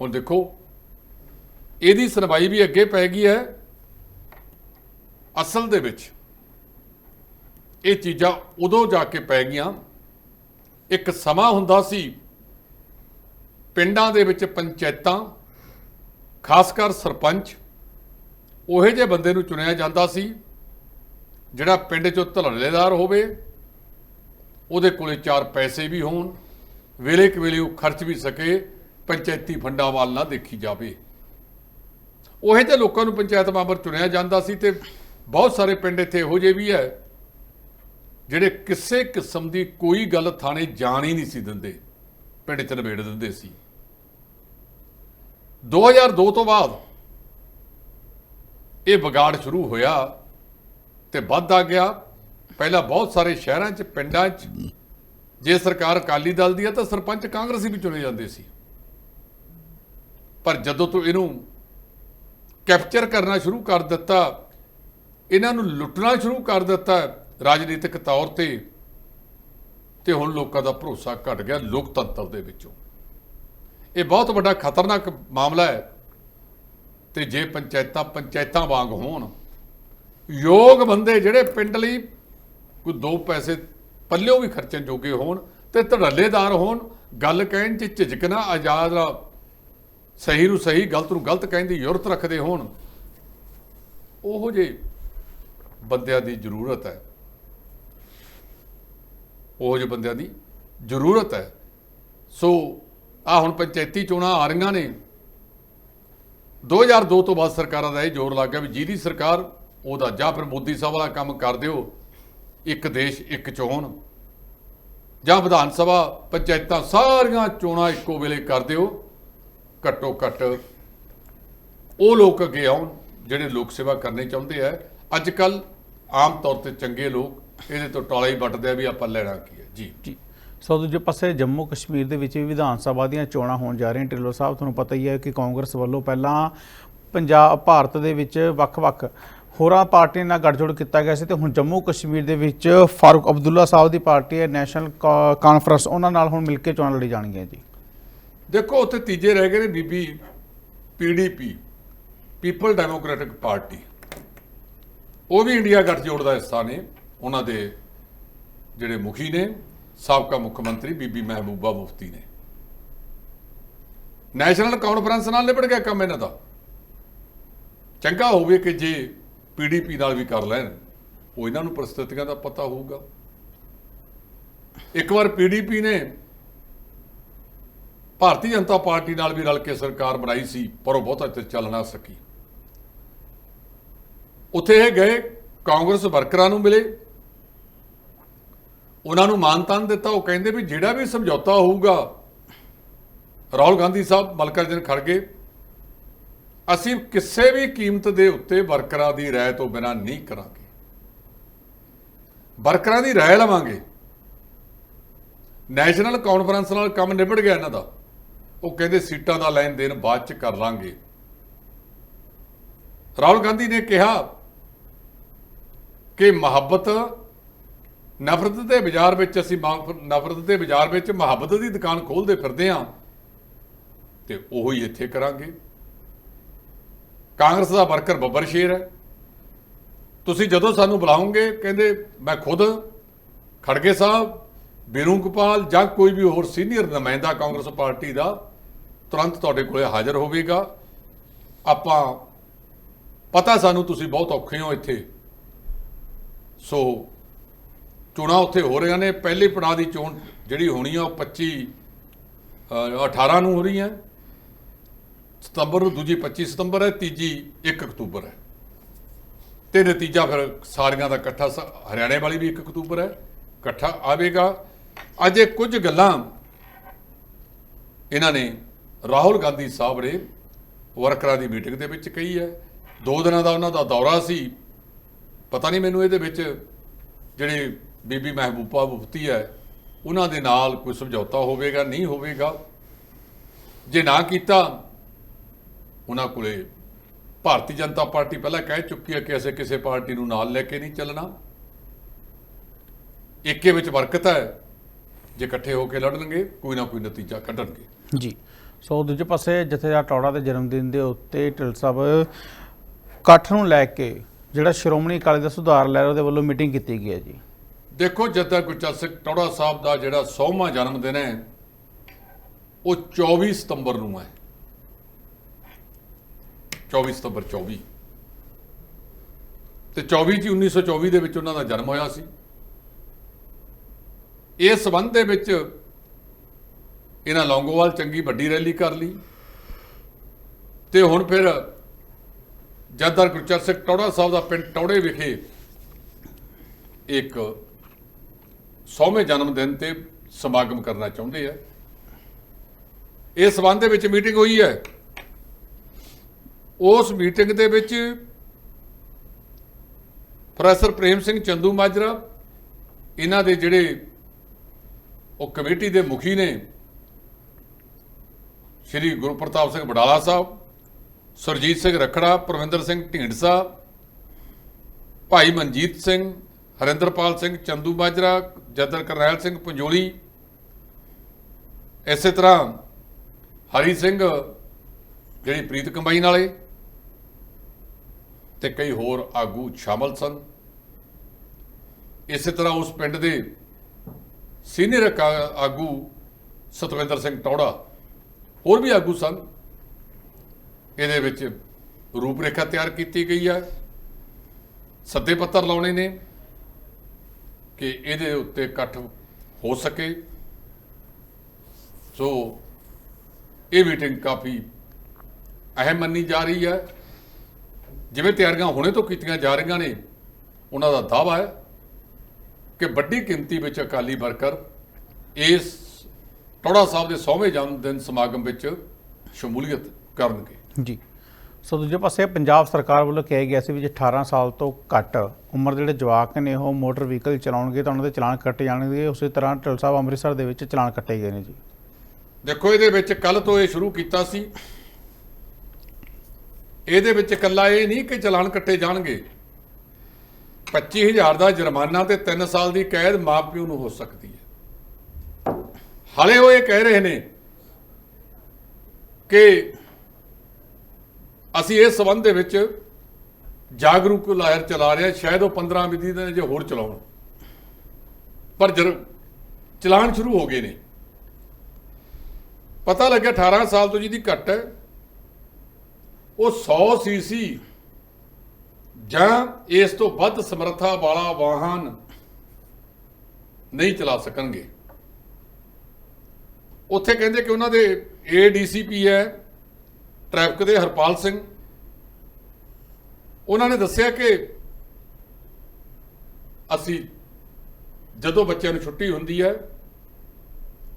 S2: ਹੁਣ ਦੇਖੋ, ਇਹਦੀ ਸੁਣਵਾਈ ਵੀ ਅੱਗੇ ਪੈ ਗਈ ਹੈ। ਅਸਲ ਦੇ ਵਿੱਚ ਇਹ ਚੀਜ਼ਾਂ ਉਦੋਂ ਜਾ ਕੇ ਪੈ ਗਈਆਂ। ਇੱਕ ਸਮਾਂ ਹੁੰਦਾ ਸੀ, ਪਿੰਡਾਂ ਦੇ ਵਿੱਚ ਪੰਚਾਇਤਾਂ ਖਾਸ ਕਰ ਸਰਪੰਚ, ਉਹੇ ਜਿਹੇ ਬੰਦੇ ਨੂੰ ਚੁਣਿਆ ਜਾਂਦਾ ਸੀ ਜਿਹੜਾ ਪਿੰਡ 'ਚੋਂ ਧੜੱਲੇਦਾਰ ਹੋਵੇ, ਉਹਦੇ ਕੋਲੇ ਚਾਰ ਪੈਸੇ ਵੀ ਹੋਣ, ਵੇਲੇ ਕੁ ਵੇਲੇ ਉਹ ਖਰਚ ਵੀ ਸਕੇ, ਪੰਚਾਇਤੀ ਫੰਡਾਂ ਵੱਲ ਨਾ ਦੇਖੀ ਜਾਵੇ। ਉਹੇ ਜਿਹੇ ਲੋਕਾਂ ਨੂੰ ਪੰਚਾਇਤ ਮੈਂਬਰ ਚੁਣਿਆ ਜਾਂਦਾ ਸੀ ਤੇ ਬਹੁਤ ਸਾਰੇ ਪਿੰਡ ਇੱਥੇ ਇਹੋ ਜਿਹੇ ਵੀ ਹੈ, ਜਿਹੜੇ ਕਿਸੇ ਕਿਸਮ ਦੀ ਕੋਈ ਗੱਲ ਥਾਣੇ ਜਾਣ ਹੀ ਨਹੀਂ ਸੀ ਦਿੰਦੇ, ਪਿੰਡ 'ਚ ਨਿਬੇੜ ਦਿੰਦੇ ਸੀ। 2002 ਤੋਂ ਬਾਅਦ ਇਹ ਵਿਗਾੜ ਸ਼ੁਰੂ ਹੋਇਆ ਤੇ ਵੱਧਦਾ ਗਿਆ। ਪਹਿਲਾਂ ਬਹੁਤ ਸਾਰੇ ਸ਼ਹਿਰਾਂ 'ਚ, ਪਿੰਡਾਂ 'ਚ, ਜੇ ਸਰਕਾਰ ਅਕਾਲੀ ਦਲ ਦੀ ਹੈ ਤਾਂ ਸਰਪੰਚ ਕਾਂਗਰਸੀ ਵੀ ਚੁਣੇ ਜਾਂਦੇ ਸੀ। ਪਰ ਜਦੋਂ ਤੋਂ ਇਹਨੂੰ ਕੈਪਚਰ ਕਰਨਾ ਸ਼ੁਰੂ ਕਰ ਦਿੱਤਾ, ਇਹਨਾਂ ਨੂੰ ਲੁੱਟਣਾ ਸ਼ੁਰੂ ਕਰ ਦਿੱਤਾ ਰਾਜਨੀਤਿਕ ਤੌਰ ਤੇ ਤੇ ਹੁਣ ਲੋਕਾਂ ਦਾ ਭਰੋਸਾ ਘਟ ਗਿਆ ਲੋਕਤੰਤਰ ਦੇ ਵਿੱਚੋਂ। ਇਹ ਬਹੁਤ ਵੱਡਾ ਖਤਰਨਾਕ ਮਾਮਲਾ ਹੈ ਤੇ ਜੇ ਪੰਚਾਇਤਾਂ ਪੰਚਾਇਤਾਂ ਵਾਂਗ ਹੋਣ, ਯੋਗ ਬੰਦੇ ਜਿਹੜੇ ਪਿੰਡ ਲਈ ਕੋਈ ਦੋ ਪੈਸੇ ਪੱਲਿਓ ਵੀ ਖਰਚਣ ਜੋਗੇ ਹੋਣ ਤੇ ਧੜੱਲੇਦਾਰ ਹੋਣ, ਗੱਲ ਕਹਿਣ ਚ ਝਿਜਕਣਾ ਆਜ਼ਾਦ ਸਹੀ ਨੂੰ ਸਹੀ, ਗਲਤ ਨੂੰ ਗਲਤ ਕਹਿਣ ਦੀ ਯੁਰਤ ਰੱਖਦੇ ਹੋਣ, ਉਹੋ ਜੇ ਬੰਦਿਆਂ ਦੀ ਜ਼ਰੂਰਤ ਹੈ। ਉਹ ਜਿਹੇ ਬੰਦਿਆਂ ਦੀ ਜ਼ਰੂਰਤ ਹੈ। ਸੋ ਆ ਹੁਣ ਪੰਚਾਇਤੀ ਚੋਣਾਂ ਆ ਰਹੀਆਂ ਨੇ। 2002 ਤੋਂ ਬਾਅਦ ਸਰਕਾਰਾਂ ਦਾ ਇਹ ਜ਼ੋਰ ਲੱਗ ਗਿਆ ਵੀ ਜਿਹਦੀ ਸਰਕਾਰ ਉਹਦਾ ਜਾਂ ਫਿਰ ਮੋਦੀ ਸਾਹਿਬ ਵਾਲਾ ਕੰਮ ਕਰ ਦਿਓ, ਇੱਕ ਦੇਸ਼, ਇੱਕ ਚੋਣ। ਜਾਂ ਵਿਧਾਨ ਸਭਾ ਪੰਚਾਇਤਾਂ ਸਾਰੀਆਂ ਚੋਣਾਂ ਇੱਕੋ ਵੇਲੇ ਕਰ ਦਿਓ, ਘੱਟੋ ਘੱਟ ਉਹ ਲੋਕ ਅੱਗੇ ਆਉਣ ਜਿਹੜੇ ਲੋਕ ਸੇਵਾ ਕਰਨੀ ਚਾਹੁੰਦੇ ਆ। ਅੱਜ ਕੱਲ ਆਮ ਤੌਰ ਤੇ ਚੰਗੇ ਲੋਕ ਇਹਦੇ ਤੋਂ ਟਾਲਾ ਹੀ ਵੱਟਦੇ ਆ ਵੀ ਆਪਾਂ ਲੈਣਾ ਕੀ ਹੈ। ਜੀ।
S1: ਜੀ। ਸੋ ਦੂਜੇ ਪਾਸੇ ਜੰਮੂ ਕਸ਼ਮੀਰ ਦੇ ਵਿੱਚ ਵੀ ਵਿਧਾਨ ਸਭਾ ਦੀਆਂ ਚੋਣਾਂ ਹੋਣ ਜਾ ਰਹੀਆਂ। ਢਿੱਲੋਂ ਸਾਹਿਬ, ਤੁਹਾਨੂੰ ਪਤਾ ਹੀ ਹੈ ਕਿ ਕਾਂਗਰਸ ਵੱਲੋਂ ਪਹਿਲਾਂ ਪੰਜਾਬ, ਭਾਰਤ ਦੇ ਵਿੱਚ ਵੱਖ-ਵੱਖ ਹੋਰਾਂ ਪਾਰਟੀਆਂ ਨਾਲ ਗੱਠਜੋੜ ਕੀਤਾ ਗਿਆ ਸੀ ਤੇ ਹੁਣ ਜੰਮੂ ਕਸ਼ਮੀਰ ਦੇ ਵਿੱਚ ਫਾਰੂਕ ਅਬਦੁੱਲਾ ਸਾਹਿਬ ਦੀ ਪਾਰਟੀ ਹੈ, ਨੈਸ਼ਨਲ ਕਾ- ਕਾਨਫਰੰਸ ਉਹਨਾਂ ਨਾਲ ਹੁਣ ਮਿਲ ਕੇ ਚੋਣਾਂ ਲੜੀ ਜਾਣਗੀਆਂ ਜੀ।
S2: ਦੇਖੋ, ਉੱਥੇ ਤੀਜੇ ਰਹਿ ਗਏ ਨੇ ਬੀਬੀ ਪੀਡੀਪੀ ਪੀਪਲ ਡੈਮੋਕ੍ਰੈਟਿਕ ਪਾਰਟੀ। ਉਹ ਵੀ ਇੰਡੀਆ ਗੱਠਜੋੜ ਦਾ ਹਿੱਸਾ ਨੇ, ਉਹਨਾਂ ਦੇ ਜਿਹੜੇ ਮੁਖੀ ਨੇ। ਸਾਬਕਾ ਮੁੱਖ ਮੰਤਰੀ ਬੀਬੀ ਮਹਿਬੂਬਾ ਮੁਫਤੀ ਨੇ। ਨੈਸ਼ਨਲ ਕਾਨਫਰੰਸ ਨਾਲ ਨਿਬੜ ਗਿਆ ਕੰਮ ਇਹਨਾਂ ਦਾ। ਚੰਗਾ ਹੋਵੇ ਕਿ ਜੇ ਪੀਡੀਪੀ ਨਾਲ ਵੀ ਕਰ ਲੈਣ, ਉਹ ਇਹਨਾਂ ਨੂੰ ਪ੍ਰਸਥਿਤੀਆਂ ਦਾ ਪਤਾ ਹੋਊਗਾ। ਇੱਕ ਵਾਰ ਪੀਡੀਪੀ ਨੇ ਭਾਰਤੀ ਜਨਤਾ ਪਾਰਟੀ ਨਾਲ ਵੀ ਰਲ ਕੇ ਸਰਕਾਰ ਬਣਾਈ ਸੀ, ਪਰ ਉਹ ਬਹੁਤਾ ਚਿਰ ਚੱਲ ਨਾ ਸਕੀ। ਉੱਥੇ ਇਹ ਗਏ, ਕਾਂਗਰਸ ਵਰਕਰਾਂ ਨੂੰ ਮਿਲੇ ਉਹਨਾਂ ਨੂੰ ਮਾਨਤਾਨ ਦਿੱਤਾ, ਉਹ ਕਹਿੰਦੇ ਵੀ ਜਿਹੜਾ ਵੀ ਸਮਝੌਤਾ ਹੋਊਗਾ, ਰਾਹੁਲ ਗਾਂਧੀ ਸਾਹਿਬ ਮਲਕਾਰਜਨ ਖੜਗੇ ਅਸੀਂ ਕਿਸੇ ਵੀ ਕੀਮਤ ਦੇ ਉੱਤੇ ਵਰਕਰਾਂ ਦੀ ਰਾਏ ਤੋਂ ਬਿਨਾਂ ਨਹੀਂ ਕਰਾਂਗੇ। ਵਰਕਰਾਂ ਦੀ ਰਾਏ ਲਵਾਂਗੇ। ਨੈਸ਼ਨਲ ਕਾਨਫਰੰਸ ਨਾਲ ਕੰਮ ਨਿਬੜ ਗਿਆ ਇਹਨਾਂ ਦਾ। ਉਹ ਕਹਿੰਦੇ ਸੀਟਾਂ ਦਾ ਲੈਣ ਦੇਣ ਬਾਅਦ ਚ ਕਰ ਲਾਂਗੇ। ਰਾਹੁਲ ਗਾਂਧੀ ਨੇ ਕਿਹਾ ਕਿ ਮੁਹੱਬਤ ਨਫ਼ਰਤ ਦੇ ਬਾਜ਼ਾਰ ਵਿੱਚ ਅਸੀਂ ਮਾ- ਨਫ਼ਰਤ ਦੇ ਬਾਜ਼ਾਰ ਵਿੱਚ ਮੁਹੱਬਤ ਦੀ ਦੁਕਾਨ ਖੋਲਦੇ ਫਿਰਦੇ ਹਾਂ ਤੇ ਉਹੀ ਇੱਥੇ ਕਰਾਂਗੇ। ਕਾਂਗਰਸ ਦਾ ਵਰਕਰ ਬੱਬਰ ਸ਼ੇਰ ਹੈ। ਤੁਸੀਂ ਜਦੋਂ ਸਾਨੂੰ ਬੁਲਾਉਂਗੇ ਕਹਿੰਦੇ, ਮੈਂ ਖੁਦ ਖੜਗੇ ਸਾਹਿਬ ਬੀਰੂ ਗੋਪਾਲ ਜਾਂ ਕੋਈ ਵੀ ਹੋਰ ਸੀਨੀਅਰ ਨੁਮਾਇੰਦਾ ਕਾਂਗਰਸ ਪਾਰਟੀ ਦਾ, ਤੁਰੰਤ ਤੁਹਾਡੇ ਕੋਲੇ ਹਾਜ਼ਰ ਹੋਵੇਗਾ। ਆਪਾਂ, ਪਤਾ ਸਾਨੂੰ ਤੁਸੀਂ ਬਹੁਤ ਔਖੇ ਹੋ ਇੱਥੇ। ਸੋ ਚੋਣਾਂ ਉੱਥੇ ਹੋ ਰਹੀਆਂ ਨੇ। ਪਹਿਲੇ ਪੜਾਅ ਦੀ ਚੋਣ ਜਿਹੜੀ ਹੋਣੀ ਆ ਉਹ 25 ਅ, 18 ਨੂੰ ਹੋ ਰਹੀ ਹੈ। ਸਤੰਬਰ ਨੂੰ ਦੂਜੀ 25 ਸਤੰਬਰ ਹੈ ਤੀਜੀ 1 ਅਕਤੂਬਰ ਹੈ। ਤੇ ਨਤੀਜਾ ਫਿਰ ਸਾਰੀਆਂ ਦਾ ਇਕੱਠਾ ਸ- ਹਰਿਆਣੇ ਵਾਲੀ ਵੀ 1 ਅਕਤੂਬਰ ਹੈ ਇਕੱਠਾ ਆਵੇਗਾ। ਅੱਜ ਇਹ ਕੁਝ ਗੱਲਾਂ ਇਹਨਾਂ ਨੇ ਰਾਹੁਲ ਗਾਂਧੀ ਸਾਹਿਬ ਨੇ ਵਰਕਰਾਂ ਦੀ ਮੀਟਿੰਗ ਦੇ ਵਿੱਚ ਕਹੀ ਹੈ। ਦੋ ਦਿਨਾਂ ਦਾ ਉਹਨਾਂ ਦਾ ਦੌਰਾ ਸੀ। ਪਤਾ ਨਹੀਂ ਮੈਨੂੰ ਇਹਦੇ ਵਿੱਚ ਜਿਹੜੇ ਬੀਬੀ ਮਹਿਬੂਬਾ ਮੁਫਤੀ ਹੈ, ਉਹਨਾਂ ਦੇ ਨਾਲ ਕੋਈ ਸਮਝੌਤਾ ਹੋਵੇਗਾ, ਨਹੀਂ ਹੋਵੇਗਾ? ਜੇ ਨਾ ਕੀਤਾ, ਉਹਨਾਂ ਕੋਲੇ ਭਾਰਤੀ ਜਨਤਾ ਪਾਰਟੀ ਪਹਿਲਾਂ ਕਹਿ ਚੁੱਕੀ ਹੈ ਕਿ ਅਸੀਂ ਕਿਸੇ ਪਾਰਟੀ ਨੂੰ ਨਾਲ ਲੈ ਕੇ ਨਹੀਂ ਚੱਲਣਾ। ਏਕੇ ਵਿੱਚ ਬਰਕਤ ਹੈ, ਜੇ ਇਕੱਠੇ ਹੋ ਕੇ ਲੜਨਗੇ ਕੋਈ ਨਾ ਕੋਈ ਨਤੀਜਾ ਕੱਢਣਗੇ।
S1: ਜੀ। ਸੋ ਦੂਜੇ ਪਾਸੇ ਜਥੇਦਾਰ ਟੌੜਾ ਦੇ ਜਨਮ ਦਿਨ ਦੇ ਉੱਤੇ ਢਿੱਲ ਸਾਹਿਬ, ਇਕੱਠ ਨੂੰ ਲੈ ਕੇ ਜਿਹੜਾ ਸ਼੍ਰੋਮਣੀ ਅਕਾਲੀ ਦਾ ਸੁਧਾਰ ਲਹਿਰ ਉਹਦੇ ਵੱਲੋਂ ਮੀਟਿੰਗ ਕੀਤੀ ਗਈ ਹੈ ਜੀ।
S2: ਦੇਖੋ, ਜਦ ਗੁਰਚਰਨ ਸਿੰਘ ਟੌੜਾ ਸਾਹਿਬ ਦਾ ਜਿਹੜਾ 100ਵਾਂ ਜਨਮ ਦਿਨ ਹੈ, ਉਹ 24 ਸਤੰਬਰ ਨੂੰ ਹੈ। 24 ਸਤੰਬਰ 24 ਤੇ 24 ਜੀ 1924 ਦੇ ਵਿੱਚ ਉਹਨਾਂ ਦਾ ਜਨਮ ਹੋਇਆ ਸੀ। ਇਸ ਸਬੰਧ ਦੇ ਵਿੱਚ ਇਹਨਾਂ ਲੌਂਗੋਵਾਲ ਚੰਗੀ ਵੱਡੀ ਰੈਲੀ ਕਰ ਲਈ। ਤੇ ਹੁਣ ਫਿਰ ਜਦਰ ਗੁਰਚਰਨ ਸਿੰਘ ਟੌੜਾ ਸਾਹਿਬ ਦਾ ਪਿੰਡ ਟੌੜੇ ਵਿਖੇ ਇੱਕ ਸੌਵੇਂ ਜਨਮ ਦਿਨ ਤੇ ਸਮਾਗਮ ਕਰਨਾ ਚਾਹੁੰਦੇ ਆ। ਇਸ ਸਬੰਧ ਦੇ ਵਿੱਚ ਮੀਟਿੰਗ ਹੋਈ ਹੈ। ਉਸ ਮੀਟਿੰਗ ਦੇ ਵਿੱਚ ਪ੍ਰੋਫੈਸਰ ਪ੍ਰੇਮ ਸਿੰਘ ਚੰਦੂ ਮਾਜਰਾ, ਇਹਨਾਂ ਦੇ ਜਿਹੜੇ ਉਹ ਕਮੇਟੀ ਦੇ ਮੁਖੀ ਨੇ, ਸ਼੍ਰੀ ਗੁਰੂ ਪ੍ਰਤਾਪ ਸਿੰਘ ਬਡਾਲਾ ਸਾਹਿਬ, ਸੁਰਜੀਤ ਸਿੰਘ ਰਖੜਾ, ਪ੍ਰਵਿੰਦਰ ਸਿੰਘ ਢੀਂਡਸਾ, ਭਾਈ ਮਨਜੀਤ ਸਿੰਘ, ਹਰਿੰਦਰਪਾਲ ਸਿੰਘ ਚੰਦੂ ਮਾਜਰਾ ਜਦਰ ਕਰਨੈਲ ਸਿੰਘ ਪੰਜੋਲੀ, ਇਸੇ ਤਰ੍ਹਾਂ ਹਰੀ ਸਿੰਘ, ਜਿਹੜੀ ਪ੍ਰੀਤ ਕੰਬਾਈਨ ਵਾਲੇ ਤੇ ਕਈ ਹੋਰ ਆਗੂ ਸ਼ਾਮਲ ਸਨ। ਇਸੇ ਤਰ੍ਹਾਂ ਉਸ ਪਿੰਡ ਦੇ ਸੀਨੀਅਰ ਕਾ- ਆਗੂ ਸਤਵਿੰਦਰ ਸਿੰਘ ਟੌੜਾ ਹੋਰ ਵੀ ਆਗੂ ਸਨ। ਇਹਦੇ ਵਿੱਚ ਰੂਪਰੇਖਾ ਤਿਆਰ ਕੀਤੀ ਗਈ ਹੈ। ਸੱਦੇ ਪੱਤਰ ਲਾਉਣੇ ਨੇ। ਕਿ ਇਹਦੇ ਉੱਤੇ ਇਕੱਠ ਹੋ ਸਕੇ। ਸੋ ਇਹ ਮੀਟਿੰਗ ਕਾਫੀ ਅਹਿਮ ਮੰਨੀ ਜਾ ਰਹੀ ਹੈ। ਜਿਵੇਂ ਤਿਆਰੀਆਂ ਹੁਣੇ ਤੋਂ ਕੀਤੀਆਂ ਜਾ ਰਹੀਆਂ ਨੇ, ਉਹਨਾਂ ਦਾ ਦਾਅਵਾ ਹੈ ਕਿ ਵੱਡੀ ਗਿਣਤੀ ਵਿੱਚ ਅਕਾਲੀ ਵਰਕਰ ਇਸ ਟੋੜਾ ਸਾਹਿਬ ਦੇ 100ਵੇਂ ਜਨਮ ਦਿਨ ਸਮਾਗਮ ਵਿੱਚ ਸ਼ਮੂਲੀਅਤ ਕਰਨਗੇ।
S1: ਜੀ। ਸੋ ਦੂਜੇ ਪਾਸੇ ਪੰਜਾਬ ਸਰਕਾਰ ਵੱਲੋਂ ਕਿਹਾ ਗਿਆ ਸੀ ਵੀ ਜੇ 18 ਸਾਲ ਤੋਂ ਘੱਟ ਉਮਰ ਦੇ ਜਿਹੜੇ ਜਵਾਕ ਨੇ, ਉਹ ਮੋਟਰ ਵਹੀਕਲ ਚਲਾਉਣਗੇ ਤਾਂ ਉਹਨਾਂ ਦੇ ਚਲਾਨ ਕੱਟੇ ਜਾਣਗੇ। ਉਸੇ ਤਰ੍ਹਾਂ ਢਿੱਲ ਸਾਹਿਬ ਅੰਮ੍ਰਿਤਸਰ ਦੇ ਵਿੱਚ ਚਲਾਨ ਕੱਟੇ ਗਏ ਨੇ ਜੀ।
S2: ਦੇਖੋ, ਇਹਦੇ ਵਿੱਚ ਕੱਲ ਤੋਂ ਇਹ ਸ਼ੁਰੂ ਕੀਤਾ ਸੀ। ਇਹਦੇ ਵਿੱਚ ਇਕੱਲਾ ਇਹ ਨਹੀਂ ਕਿ ਚਲਾਨ ਕੱਟੇ ਜਾਣਗੇ। 25000 ਦਾ ਜੁਰਮਾਨਾ ਤੇ 3 ਸਾਲ ਦੀ ਕੈਦ ਮਾਪਿਓ ਨੂੰ ਹੋ ਸਕਦੀ ਹੈ। ਹਾਲੇ ਉਹ ਇਹ ਕਹਿ ਰਹੇ ਨੇ ਕਿ ਅਸੀਂ ਇਸ ਸਬੰਧ ਦੇ ਵਿੱਚ ਜਾਗਰੂਕ ਲਾਇਰ ਚਲਾ ਰਹੇ ਹਾਂ। ਸ਼ਾਇਦ ਉਹ 15 ਵਿਧੀ ਦੇ ਜੇ ਹੋਰ ਚਲਾਉਣ। ਪਰ ਜਰ ਚਲਾਨ ਸ਼ੁਰੂ ਹੋ ਗਏ ਨੇ। ਪਤਾ ਲੱਗਿਆ 18 ਸਾਲ ਤੋਂ ਜਿਹਦੀ ਘੱਟ ਹੈ, ਉਹ 100 ਸੀਸੀ ਜਾਂ ਇਸ ਤੋਂ ਵੱਧ ਸਮਰੱਥਾ ਵਾਲਾ ਵਾਹਨ ਨਹੀਂ ਚਲਾ ਸਕਣਗੇ। ਉੱਥੇ ਕਹਿੰਦੇ ਕਿ ਉਹਨਾਂ ਦੇ ਏਡੀਸੀਪੀ ਹੈ ਟ੍ਰੈਫਿਕ ਦੇ ਹਰਪਾਲ ਸਿੰਘ, ਉਹਨਾਂ ਨੇ ਦੱਸਿਆ ਕਿ ਅਸੀਂ ਜਦੋਂ ਬੱਚਿਆਂ ਨੂੰ ਛੁੱਟੀ ਹੁੰਦੀ ਹੈ,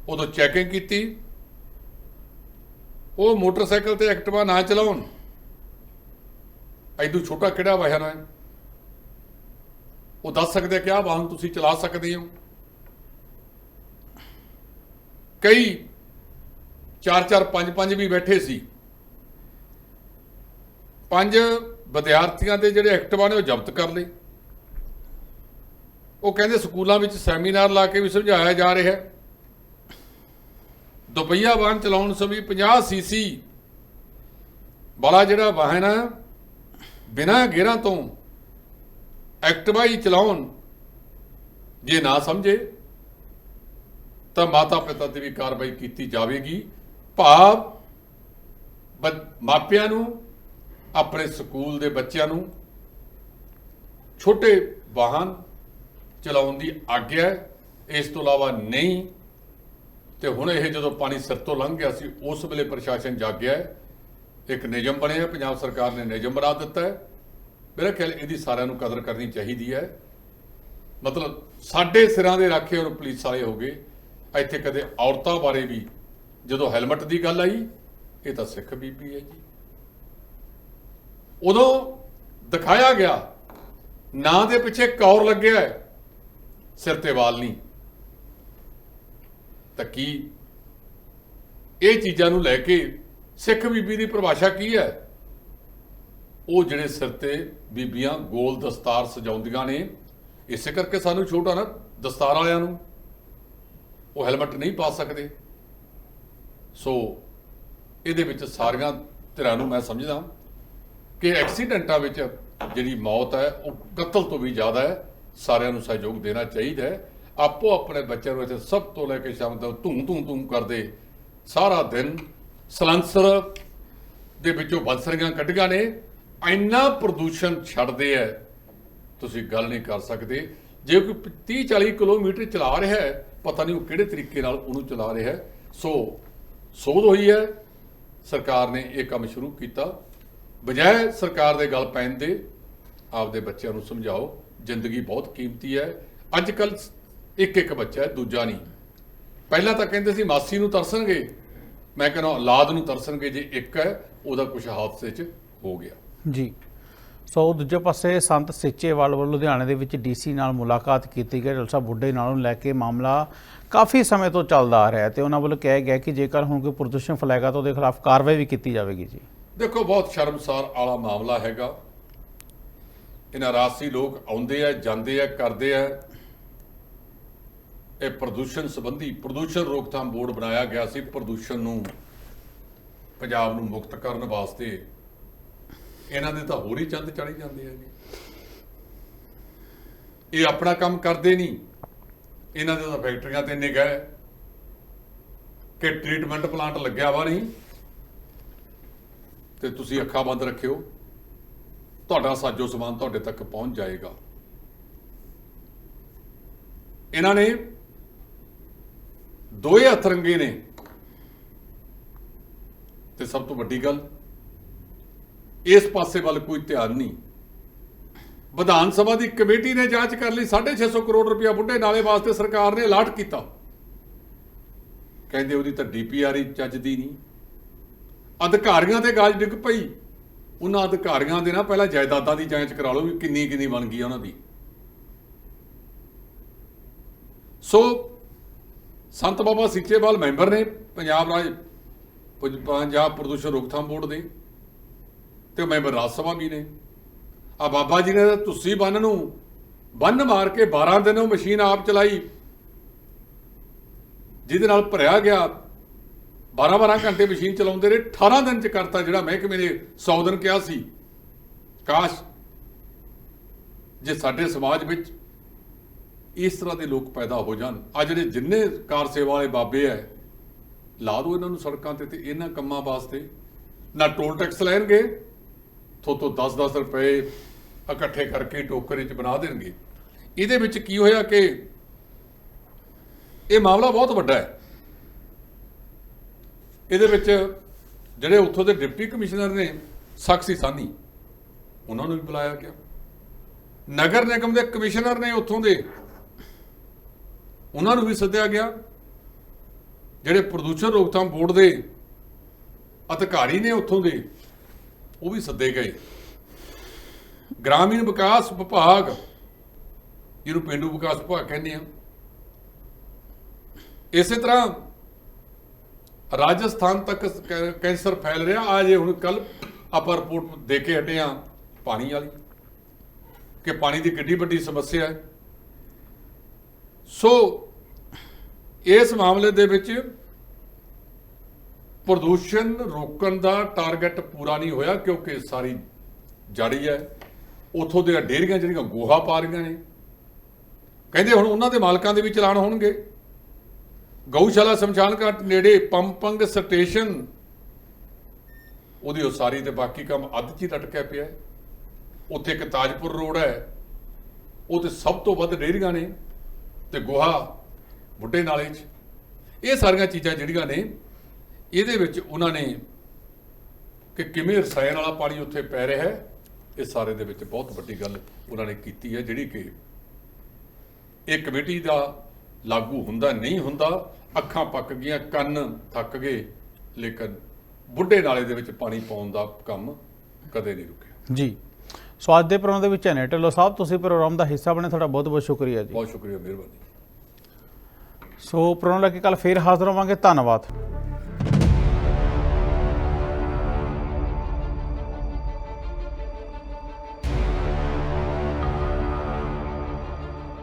S2: ਉਦੋਂ ਚੈਕਿੰਗ ਕੀਤੀ। ਉਹ ਮੋਟਰਸਾਈਕਲ ਤੇ ਐਕਟਿਵਾ ਨਾ ਚਲਾਉਣ। ਐਦੂ ਛੋਟਾ ਕਿਹੜਾ ਵਾਹਨ ਹੈ? ਉਹ ਦੱਸ ਸਕਦੇ ਆ ਕਿ ਆਹ ਵਾਹਨ ਤੁਸੀਂ ਚਲਾ ਸਕਦੇ ਹੋ। ਕਈ ਚਾਰ ਚਾਰ ਪੰਜ ਪੰਜ ਵੀ ਬੈਠੇ ਸੀ। ਪੰਜ ਵਿਦਿਆਰਥੀਆਂ ਦੇ ਜਿਹੜੇ ਐਕਟਿਵਾ ਨੇ ਉਹ ਜ਼ਬਤ ਕਰ ਲਏ। ਉਹ ਕਹਿੰਦੇ ਸਕੂਲਾਂ ਵਿੱਚ ਸੈਮੀਨਾਰ ਲਾ ਕੇ ਵੀ ਸਮਝਾਇਆ ਜਾ ਰਿਹਾ ਹੈ। ਦੁਪਹੀਆ ਵਾਹਨ ਚਲਾਉਣ ਸਮੇਂ 50 ਸੀਸੀ ਵਾਲਾ ਜਿਹੜਾ ਵਾਹਨ ਹੈ ਬਿਨਾਂ ਗੇਰਾਂ ਤੋਂ ਐਕਟਿਵਾ ਹੀ ਚਲਾਉਣ ਜੇ ਨਾ ਸਮਝੇ, ਤਾਂ ਮਾਤਾ ਪਿਤਾ ਤੇ ਵੀ ਕਾਰਵਾਈ ਕੀਤੀ ਜਾਵੇਗੀ। ਭਾਵ ਮਾਪਿਆਂ ਨੂੰ ਆਪਣੇ ਸਕੂਲ ਦੇ ਬੱਚਿਆਂ ਨੂੰ ਛੋਟੇ ਵਾਹਨ ਚਲਾਉਣ ਦੀ ਆਗਿਆ ਇਸ ਤੋਂ ਇਲਾਵਾ ਨਹੀਂ, ਤੇ ਹੁਣ ਇਹ ਜਦੋਂ ਪਾਣੀ ਸਿਰ ਤੋਂ ਲੰਘ ਗਿਆ ਸੀ, ਉਸ ਵੇਲੇ ਪ੍ਰਸ਼ਾਸਨ ਜਾਗਿਆ ਇੱਕ ਨਿਯਮ ਬਣਿਆ ਪੰਜਾਬ ਸਰਕਾਰ ਨੇ ਨਿਯਮ ਬਣਾ ਦਿੱਤਾ ਹੈ। ਮੇਰਾ ਖਿਆਲ ਇਹਦੀ ਸਾਰਿਆਂ ਨੂੰ ਕਦਰ ਕਰਨੀ ਚਾਹੀਦੀ ਹੈ। ਮਤਲਬ ਸਾਡੇ ਸਿਰਾਂ ਦੇ ਰਾਖੇ ਔਰ ਪੁਲਿਸ ਵਾਲੇ ਹੋ ਗਏ। ਇੱਥੇ ਕਦੇ ਔਰਤਾਂ ਬਾਰੇ ਵੀ ਜਦੋਂ ਹੈਲਮਟ ਦੀ ਗੱਲ ਆਈ, ਇਹ ਤਾਂ ਸਿੱਖ ਬੀਬੀ ਹੈ ਜੀ। ਉਦੋਂ ਦਿਖਾਇਆ ਗਿਆ, ਨਾਂ ਦੇ ਪਿੱਛੇ ਕੌਰ ਲੱਗਿਆ ਹੈ, ਸਿਰ ਤੇ ਵਾਲ ਨਹੀਂ। ਤਾਂ ਕੀ ਇਹ ਚੀਜ਼ਾਂ ਨੂੰ ਲੈ ਕੇ ਸਿੱਖ ਬੀਬੀ ਦੀ ਪਰਿਭਾਸ਼ਾ ਕੀ ਹੈ? ਉਹ ਜਿਹੜੇ ਸਿਰ ਤੇ ਬੀਬੀਆਂ ਗੋਲ ਦਸਤਾਰ ਸਜਾਉਂਦੀਆਂ ਨੇ, ਇਸੇ ਕਰਕੇ ਸਾਨੂੰ ਛੋਟਾ ਨਾ, ਦਸਤਾਰ ਵਾਲਿਆਂ ਨੂੰ। ਉਹ ਹੈਲਮਟ ਨਹੀਂ ਪਾ ਸਕਦੇ। ਸੋ ਇਹਦੇ ਵਿੱਚ ਸਾਰੀਆਂ ਧਿਰਾਂ ਨੂੰ ਮੈਂ ਸਮਝਦਾ ਕਿ ਐਕਸੀਡੈਂਟਾਂ ਵਿੱਚ ਜਿਹੜੀ ਮੌਤ ਹੈ, ਉਹ ਕਤਲ ਤੋਂ ਵੀ ਜ਼ਿਆਦਾ ਹੈ। ਸਾਰਿਆਂ ਨੂੰ ਸਹਿਯੋਗ ਦੇਣਾ ਚਾਹੀਦਾ ਹੈ। ਆਪੋ ਆਪਣੇ ਬੱਚਿਆਂ ਨੂੰ ਇੱਥੇ ਸਭ ਤੋਂ ਲੈ ਕੇ ਸ਼ਾਮ ਤੱਕ ਧੂੰ ਧੂੰ ਧੂੰ ਕਰਦੇ ਸਾਰਾ ਦਿਨ ਸਲੰਸਰ ਦੇ ਵਿੱਚੋਂ ਬੰਸਰੀਆਂ ਕੱਢੀਆਂ ਨੇ। ਇੰਨਾ ਪ੍ਰਦੂਸ਼ਣ ਛੱਡਦੇ ਐ ਤੁਸੀਂ ਗੱਲ ਨਹੀਂ ਕਰ ਸਕਦੇ। ਜੇ ਕੋਈ 30 40 ਕਿਲੋਮੀਟਰ ਚਲਾ ਰਿਹਾ ਹੈ, ਪਤਾ ਨਹੀਂ ਉਹ ਕਿਹੜੇ ਤਰੀਕੇ ਨਾਲ ਉਹਨੂੰ ਚਲਾ ਰਿਹਾ ਹੈ। ਸੋ, ਸੋਧ ਹੋਈ ਹੈ। ਸਰਕਾਰ ਨੇ ਇਹ ਕੰਮ ਸ਼ੁਰੂ ਕੀਤਾ। ਬਜਾਏ ਸਰਕਾਰ ਦੇ ਗੱਲ ਪੈਣ ਦੇ ਆਪਦੇ ਬੱਚਿਆਂ ਨੂੰ ਸਮਝਾਓ, ਜ਼ਿੰਦਗੀ ਬਹੁਤ ਕੀਮਤੀ ਹੈ। ਅੱਜ ਕੱਲ ਇੱਕ ਇੱਕ ਬੱਚਾ ਦੂਜਾ ਨਹੀਂ। ਪਹਿਲਾਂ ਤਾਂ ਕਹਿੰਦੇ ਸੀ, ਮਾਸੀ ਨੂੰ ਤਰਸਣਗੇ। ਮੈਂ ਕਹਿੰਦਾ, ਔਲਾਦ ਨੂੰ ਤਰਸਣਗੇ ਜੇ ਇੱਕ ਹੈ, ਉਹਦਾ ਕੁਝ ਹਾਦਸੇ 'ਚ ਹੋ ਗਿਆ।
S1: ਜੀ। ਸੋ ਦੂਜੇ ਪਾਸੇ ਸੰਤ ਸਿੱਚੇਵਾਲ ਵੱਲੋਂ ਲੁਧਿਆਣੇ ਦੇ ਵਿੱਚ ਡੀਸੀ ਨਾਲ ਮੁਲਾਕਾਤ ਕੀਤੀ ਗਈ। ਡਲਸਾ ਬੁੱਢੇ ਨਾਲੋਂ ਲੈ ਕੇ ਮਾਮਲਾ ਕਾਫੀ ਸਮੇਂ ਤੋਂ ਚੱਲਦਾ ਆ ਰਿਹਾ ਹੈ ਤੇ ਉਹਨਾਂ ਵੱਲੋਂ ਕਿਹਾ ਗਿਆ ਕਿ ਜੇਕਰ ਹੁਣ ਕੋਈ ਪ੍ਰਦੂਸ਼ਣ ਫੈਲੇਗਾ ਤਾਂ ਉਹਦੇ ਖਿਲਾਫ ਕਾਰਵਾਈ ਵੀ ਕੀਤੀ ਜਾਵੇਗੀ ਜੀ।
S2: ਦੇਖੋ, ਬਹੁਤ ਸ਼ਰਮਸਾਰ ਵਾਲਾ ਮਾਮਲਾ ਹੈਗਾ। ਇਹਨਾਂ ਰਾਸੀ ਲੋਕ ਆਉਂਦੇ ਆ, ਜਾਂਦੇ ਆ, ਕਰਦੇ ਆ। ਇਹ ਪ੍ਰਦੂਸ਼ਣ ਸੰਬੰਧੀ ਪ੍ਰਦੂਸ਼ਣ ਰੋਕਥਾਮ ਬੋਰਡ ਬਣਾਇਆ ਗਿਆ ਸੀ। ਪ੍ਰਦੂਸ਼ਣ ਨੂੰ, ਪੰਜਾਬ ਨੂੰ ਮੁਕਤ ਕਰਨ ਵਾਸਤੇ ਇਹਨਾਂ ਦੇ ਤਾਂ ਹੋਰ ਹੀ ਚੰਦ ਚੜੀ ਜਾਂਦੇ ਆ ਜੀ। ਇਹ ਆਪਣਾ ਕੰਮ ਕਰਦੇ ਨਹੀਂ। ਇਹਨਾਂ ਦੇ ਤਾਂ ਫੈਕਟਰੀਆਂ ਤੇ ਨਿਗਾਹ ਹੈ ਕਿ ਟ੍ਰੀਟਮੈਂਟ ਪਲਾਂਟ ਲੱਗਿਆ ਵਾ ਨਹੀਂ। ਤੇ ਤੁਸੀਂ ਅੱਖਾਂ ਬੰਦ ਰੱਖਿਓ। ਤੁਹਾਡਾ ਸਾਜੋ ਸਮਾਨ ਤੁਹਾਡੇ ਤੱਕ ਪਹੁੰਚ ਜਾਏਗਾ। ਇਹਨਾਂ ਨੇ ਦੋਏ ਹੱਥ ਰੰਗੇ ਨੇ। ਤੇ ਸਭ ਤੋਂ ਵੱਡੀ ਗੱਲ, ਇਸ ਪਾਸੇ ਵੱਲ ਕੋਈ ਧਿਆਨ ਨਹੀਂ। ਵਿਧਾਨ ਸਭਾ ਦੀ ਕਮੇਟੀ ਨੇ ਜਾਂਚ ਕਰ ਲਈ 650 ਕਰੋੜ ਰੁਪਇਆ ਬੁੱਢੇ ਨਾਲੇ ਵਾਸਤੇ ਸਰਕਾਰ ਨੇ ਅਲਾਟ ਕੀਤਾ। ਕਹਿੰਦੇ ਉਹਦੀ ਤਾਂ ਡੀਪੀਆਰ ਹੀ ਚੱਜਦੀ ਨਹੀਂ। ਅਧਿਕਾਰੀਆਂ ਤੇ ਗੱਲ ਡਿੱਗ ਪਈ। ਉਹਨਾਂ ਅਧਿਕਾਰੀਆਂ ਦੇ ਨਾ ਪਹਿਲਾਂ ਜਾਇਦਾਦਾਂ ਦੀ ਜਾਂਚ ਕਰਾ ਲਓ ਵੀ ਕਿੰਨੀ ਕਿੰਨੀ ਬਣ ਗਈ ਉਹਨਾਂ ਦੀ। ਸੋ ਸੰਤ ਬਾਬਾ ਸਿੱਚੇਵਾਲ ਮੈਂਬਰ ਨੇ ਪੰਜਾਬ ਰਾਜ ਪੰਜਾਬ ਪ੍ਰਦੂਸ਼ਣ ਰੋਕਥਾਮ ਬੋਰਡ ਦੇ ਤੇ ਮੈਂਬਰ ਰਾਜ ਸਭਾ ਵੀ ਨੇ। ਆ ਬਾਬਾ ਜੀ ਨੇ ਤੁਸੀਂ ਬੰਨ ਨੂੰ ਬੰਨ ਮਾਰ ਕੇ 12 ਦਿਨ ਉਹ ਮਸ਼ੀਨ ਆਪ ਚਲਾਈ। ਜਿਹਦੇ ਨਾਲ ਭਰਿਆ ਗਿਆ 12-12 ਘੰਟੇ ਮਸ਼ੀਨ ਚਲਾਉਂਦੇ ਰਹੇ 18 ਦਿਨ ਚ ਕਰਤਾ ਜਿਹੜਾ ਮਹਿਕਮੇ ਨੇ 100 ਦਿਨ ਕਿਹਾ ਸੀ। ਕਾਸ਼ ਜੇ ਸਾਡੇ ਸਮਾਜ ਵਿੱਚ ਇਸ ਤਰ੍ਹਾਂ ਦੇ ਲੋਕ ਪੈਦਾ ਹੋ ਜਾਣ। ਆ ਜਿਹੜੇ ਜਿੰਨੇ ਕਾਰ ਸੇਵਾ ਵਾਲੇ ਬਾਬੇ ਐ, ਲਾ ਦਿਓ ਇਹਨਾਂ ਨੂੰ ਸੜਕਾਂ ਤੇ ਤੇ ਇਹਨਾਂ ਕੰਮਾਂ ਵਾਸਤੇ। ਨਾ ਟੋਲ ਟੈਕਸ ਲੈਣਗੇ, ਥੋਤੋਂ 10-10 ਰੁਪਏ ਇਕੱਠੇ ਕਰਕੇ ਟੋਕਰੇ 'ਚ ਬਣਾ ਦੇਣਗੇ। ਇਹਦੇ ਵਿੱਚ ਕੀ ਹੋਇਆ ਕਿ ਇਹ ਮਾਮਲਾ ਬਹੁਤ ਵੱਡਾ ਹੈ ਇਹਦੇ ਵਿੱਚ ਜਿਹੜੇ ਉੱਥੋਂ ਦੇ ਡਿਪਟੀ ਕਮਿਸ਼ਨਰ ਨੇ ਸਾਖੀ ਸਾਨੀ, ਉਹਨਾਂ ਨੂੰ ਵੀ ਬੁਲਾਇਆ ਗਿਆ। ਨਗਰ ਨਿਗਮ ਦੇ ਕਮਿਸ਼ਨਰ ਨੇ ਉੱਥੋਂ ਦੇ, ਉਹਨਾਂ ਨੂੰ ਵੀ ਸੱਦਿਆ ਗਿਆ। ਜਿਹੜੇ ਪ੍ਰਦੂਸ਼ਣ ਰੋਕਥਾਮ ਬੋਰਡ ਦੇ ਅਧਿਕਾਰੀ ਨੇ ਉੱਥੋਂ ਦੇ, ਉਹ ਵੀ ਸੱਦੇ ਗਏ। ਗ੍ਰਾਮੀਣ ਵਿਕਾਸ ਵਿਭਾਗ, ਜਿਹਨੂੰ ਪਿੰਡੂ ਵਿਕਾਸ ਵਿਭਾਗ ਕਹਿੰਦੇ ਆ, ਇਸੇ ਤਰ੍ਹਾਂ ਰਾਜਸਥਾਨ ਤੱਕ ਕੈਂਸਰ ਫੈਲ ਰਿਹਾ। ਆ ਜੇ ਹੁਣ ਕੱਲ ਆਪਾਂ ਰਿਪੋਰਟ ਦੇ ਕੇ ਹਟੇ ਆ ਪਾਣੀ ਵਾਲੀ, ਕਿ ਪਾਣੀ ਦੀ ਕਿੱਡੀ ਵੱਡੀ ਸਮੱਸਿਆ ਹੈ। ਸੋ, ਇਸ ਮਾਮਲੇ ਦੇ ਵਿੱਚ ਪ੍ਰਦੂਸ਼ਣ ਰੋਕਣ ਦਾ ਟਾਰਗੇਟ ਪੂਰਾ ਨਹੀਂ ਹੋਇਆ, ਕਿਉਂਕਿ ਸਾਰੀ ਜਾੜੀ ਹੈ। ਉਥੋਂ ਦੇ ਡੇਰੀਆਂ ਜਿਹੜੀਆਂ ਗੋਹਾ ਪਾ ਰਹੀਆਂ ਨੇ, ਕਹਿੰਦੇ ਹੁਣ ਉਹਨਾਂ ਦੇ ਮਾਲਕਾਂ ਦੇ ਵੀ ਚਲਾਨ ਹੋਣਗੇ। ਗਊਸ਼ਾਲਾ ਸ਼ਮਸ਼ਾਨ ਘਾਟ ਨੇੜੇ ਪੰਪੰਗ ਸਟੇਸ਼ਨ। ਉਹਦੀ ਉਸਾਰੀ ਤੇ ਬਾਕੀ ਕੰਮ ਅੱਧ 'ਚ ਹੀ ਲਟਕਿਆ ਪਿਆ ਉੱਥੇ ਇੱਕ ਤਾਜਪੁਰ ਰੋਡ ਹੈ। ਉਹ ਤੇ ਸਭ ਤੋਂ ਵੱਧ ਡੇਰੀਆਂ ਨੇ ਤੇ ਗੋਹਾ, ਬੁੱਢੇ ਨਾਲੇ 'ਚ। ਇਹ ਸਾਰੀਆਂ ਚੀਜ਼ਾਂ ਜਿਹੜੀਆਂ ਨੇ, ਇਹਦੇ ਵਿੱਚ ਉਹਨਾਂ ਨੇ ਕਿ ਕਿਵੇਂ ਰਸਾਇਣ ਵਾਲਾ ਪਾਣੀ ਉੱਥੇ ਪੈ ਰਿਹਾ ਹੈ, ਇਹ ਸਾਰੇ ਦੇ ਵਿੱਚ ਬਹੁਤ ਵੱਡੀ ਗੱਲ ਉਹਨਾਂ ਨੇ ਕੀਤੀ ਹੈ, ਜਿਹੜੀ ਕਿ ਇਹ ਕਮੇਟੀ ਦਾ ਲਾਗੂ ਹੁੰਦਾ ਨਹੀਂ ਹੁੰਦਾ ਅੱਖਾਂ ਪੱਕ ਗਈਆਂ ਕੰਨ ਥੱਕ ਗਏ ਲੇਕਿਨ ਬੁੱਢੇ ਨਾਲੇ ਦੇ ਵਿੱਚ ਪਾਣੀ ਪਾਉਣ ਦਾ ਕੰਮ ਕਦੇ ਨਹੀਂ ਰੁਕਿਆ।
S1: ਜੀ। ਸੋ ਅੱਜ ਦੇ ਪ੍ਰੋਗਰਾਮ ਦੇ ਵਿੱਚ ਨੇ ਢਿੱਲੋਂ ਸਾਹਿਬ ਤੁਸੀਂ ਪ੍ਰੋਗਰਾਮ ਦਾ ਹਿੱਸਾ ਬਣੇ ਤੁਹਾਡਾ ਬਹੁਤ ਬਹੁਤ ਸ਼ੁਕਰੀਆ ਜੀ।
S2: ਬਹੁਤ ਸ਼ੁਕਰੀਆ ਮਿਹਰਬਾਨੀ।
S1: ਸੋ ਪ੍ਰੋਗਰਾਮ ਲੈ ਕੇ ਕੱਲ ਫੇਰ ਹਾਜ਼ਰ ਹੋਵਾਂਗੇ ਧੰਨਵਾਦ।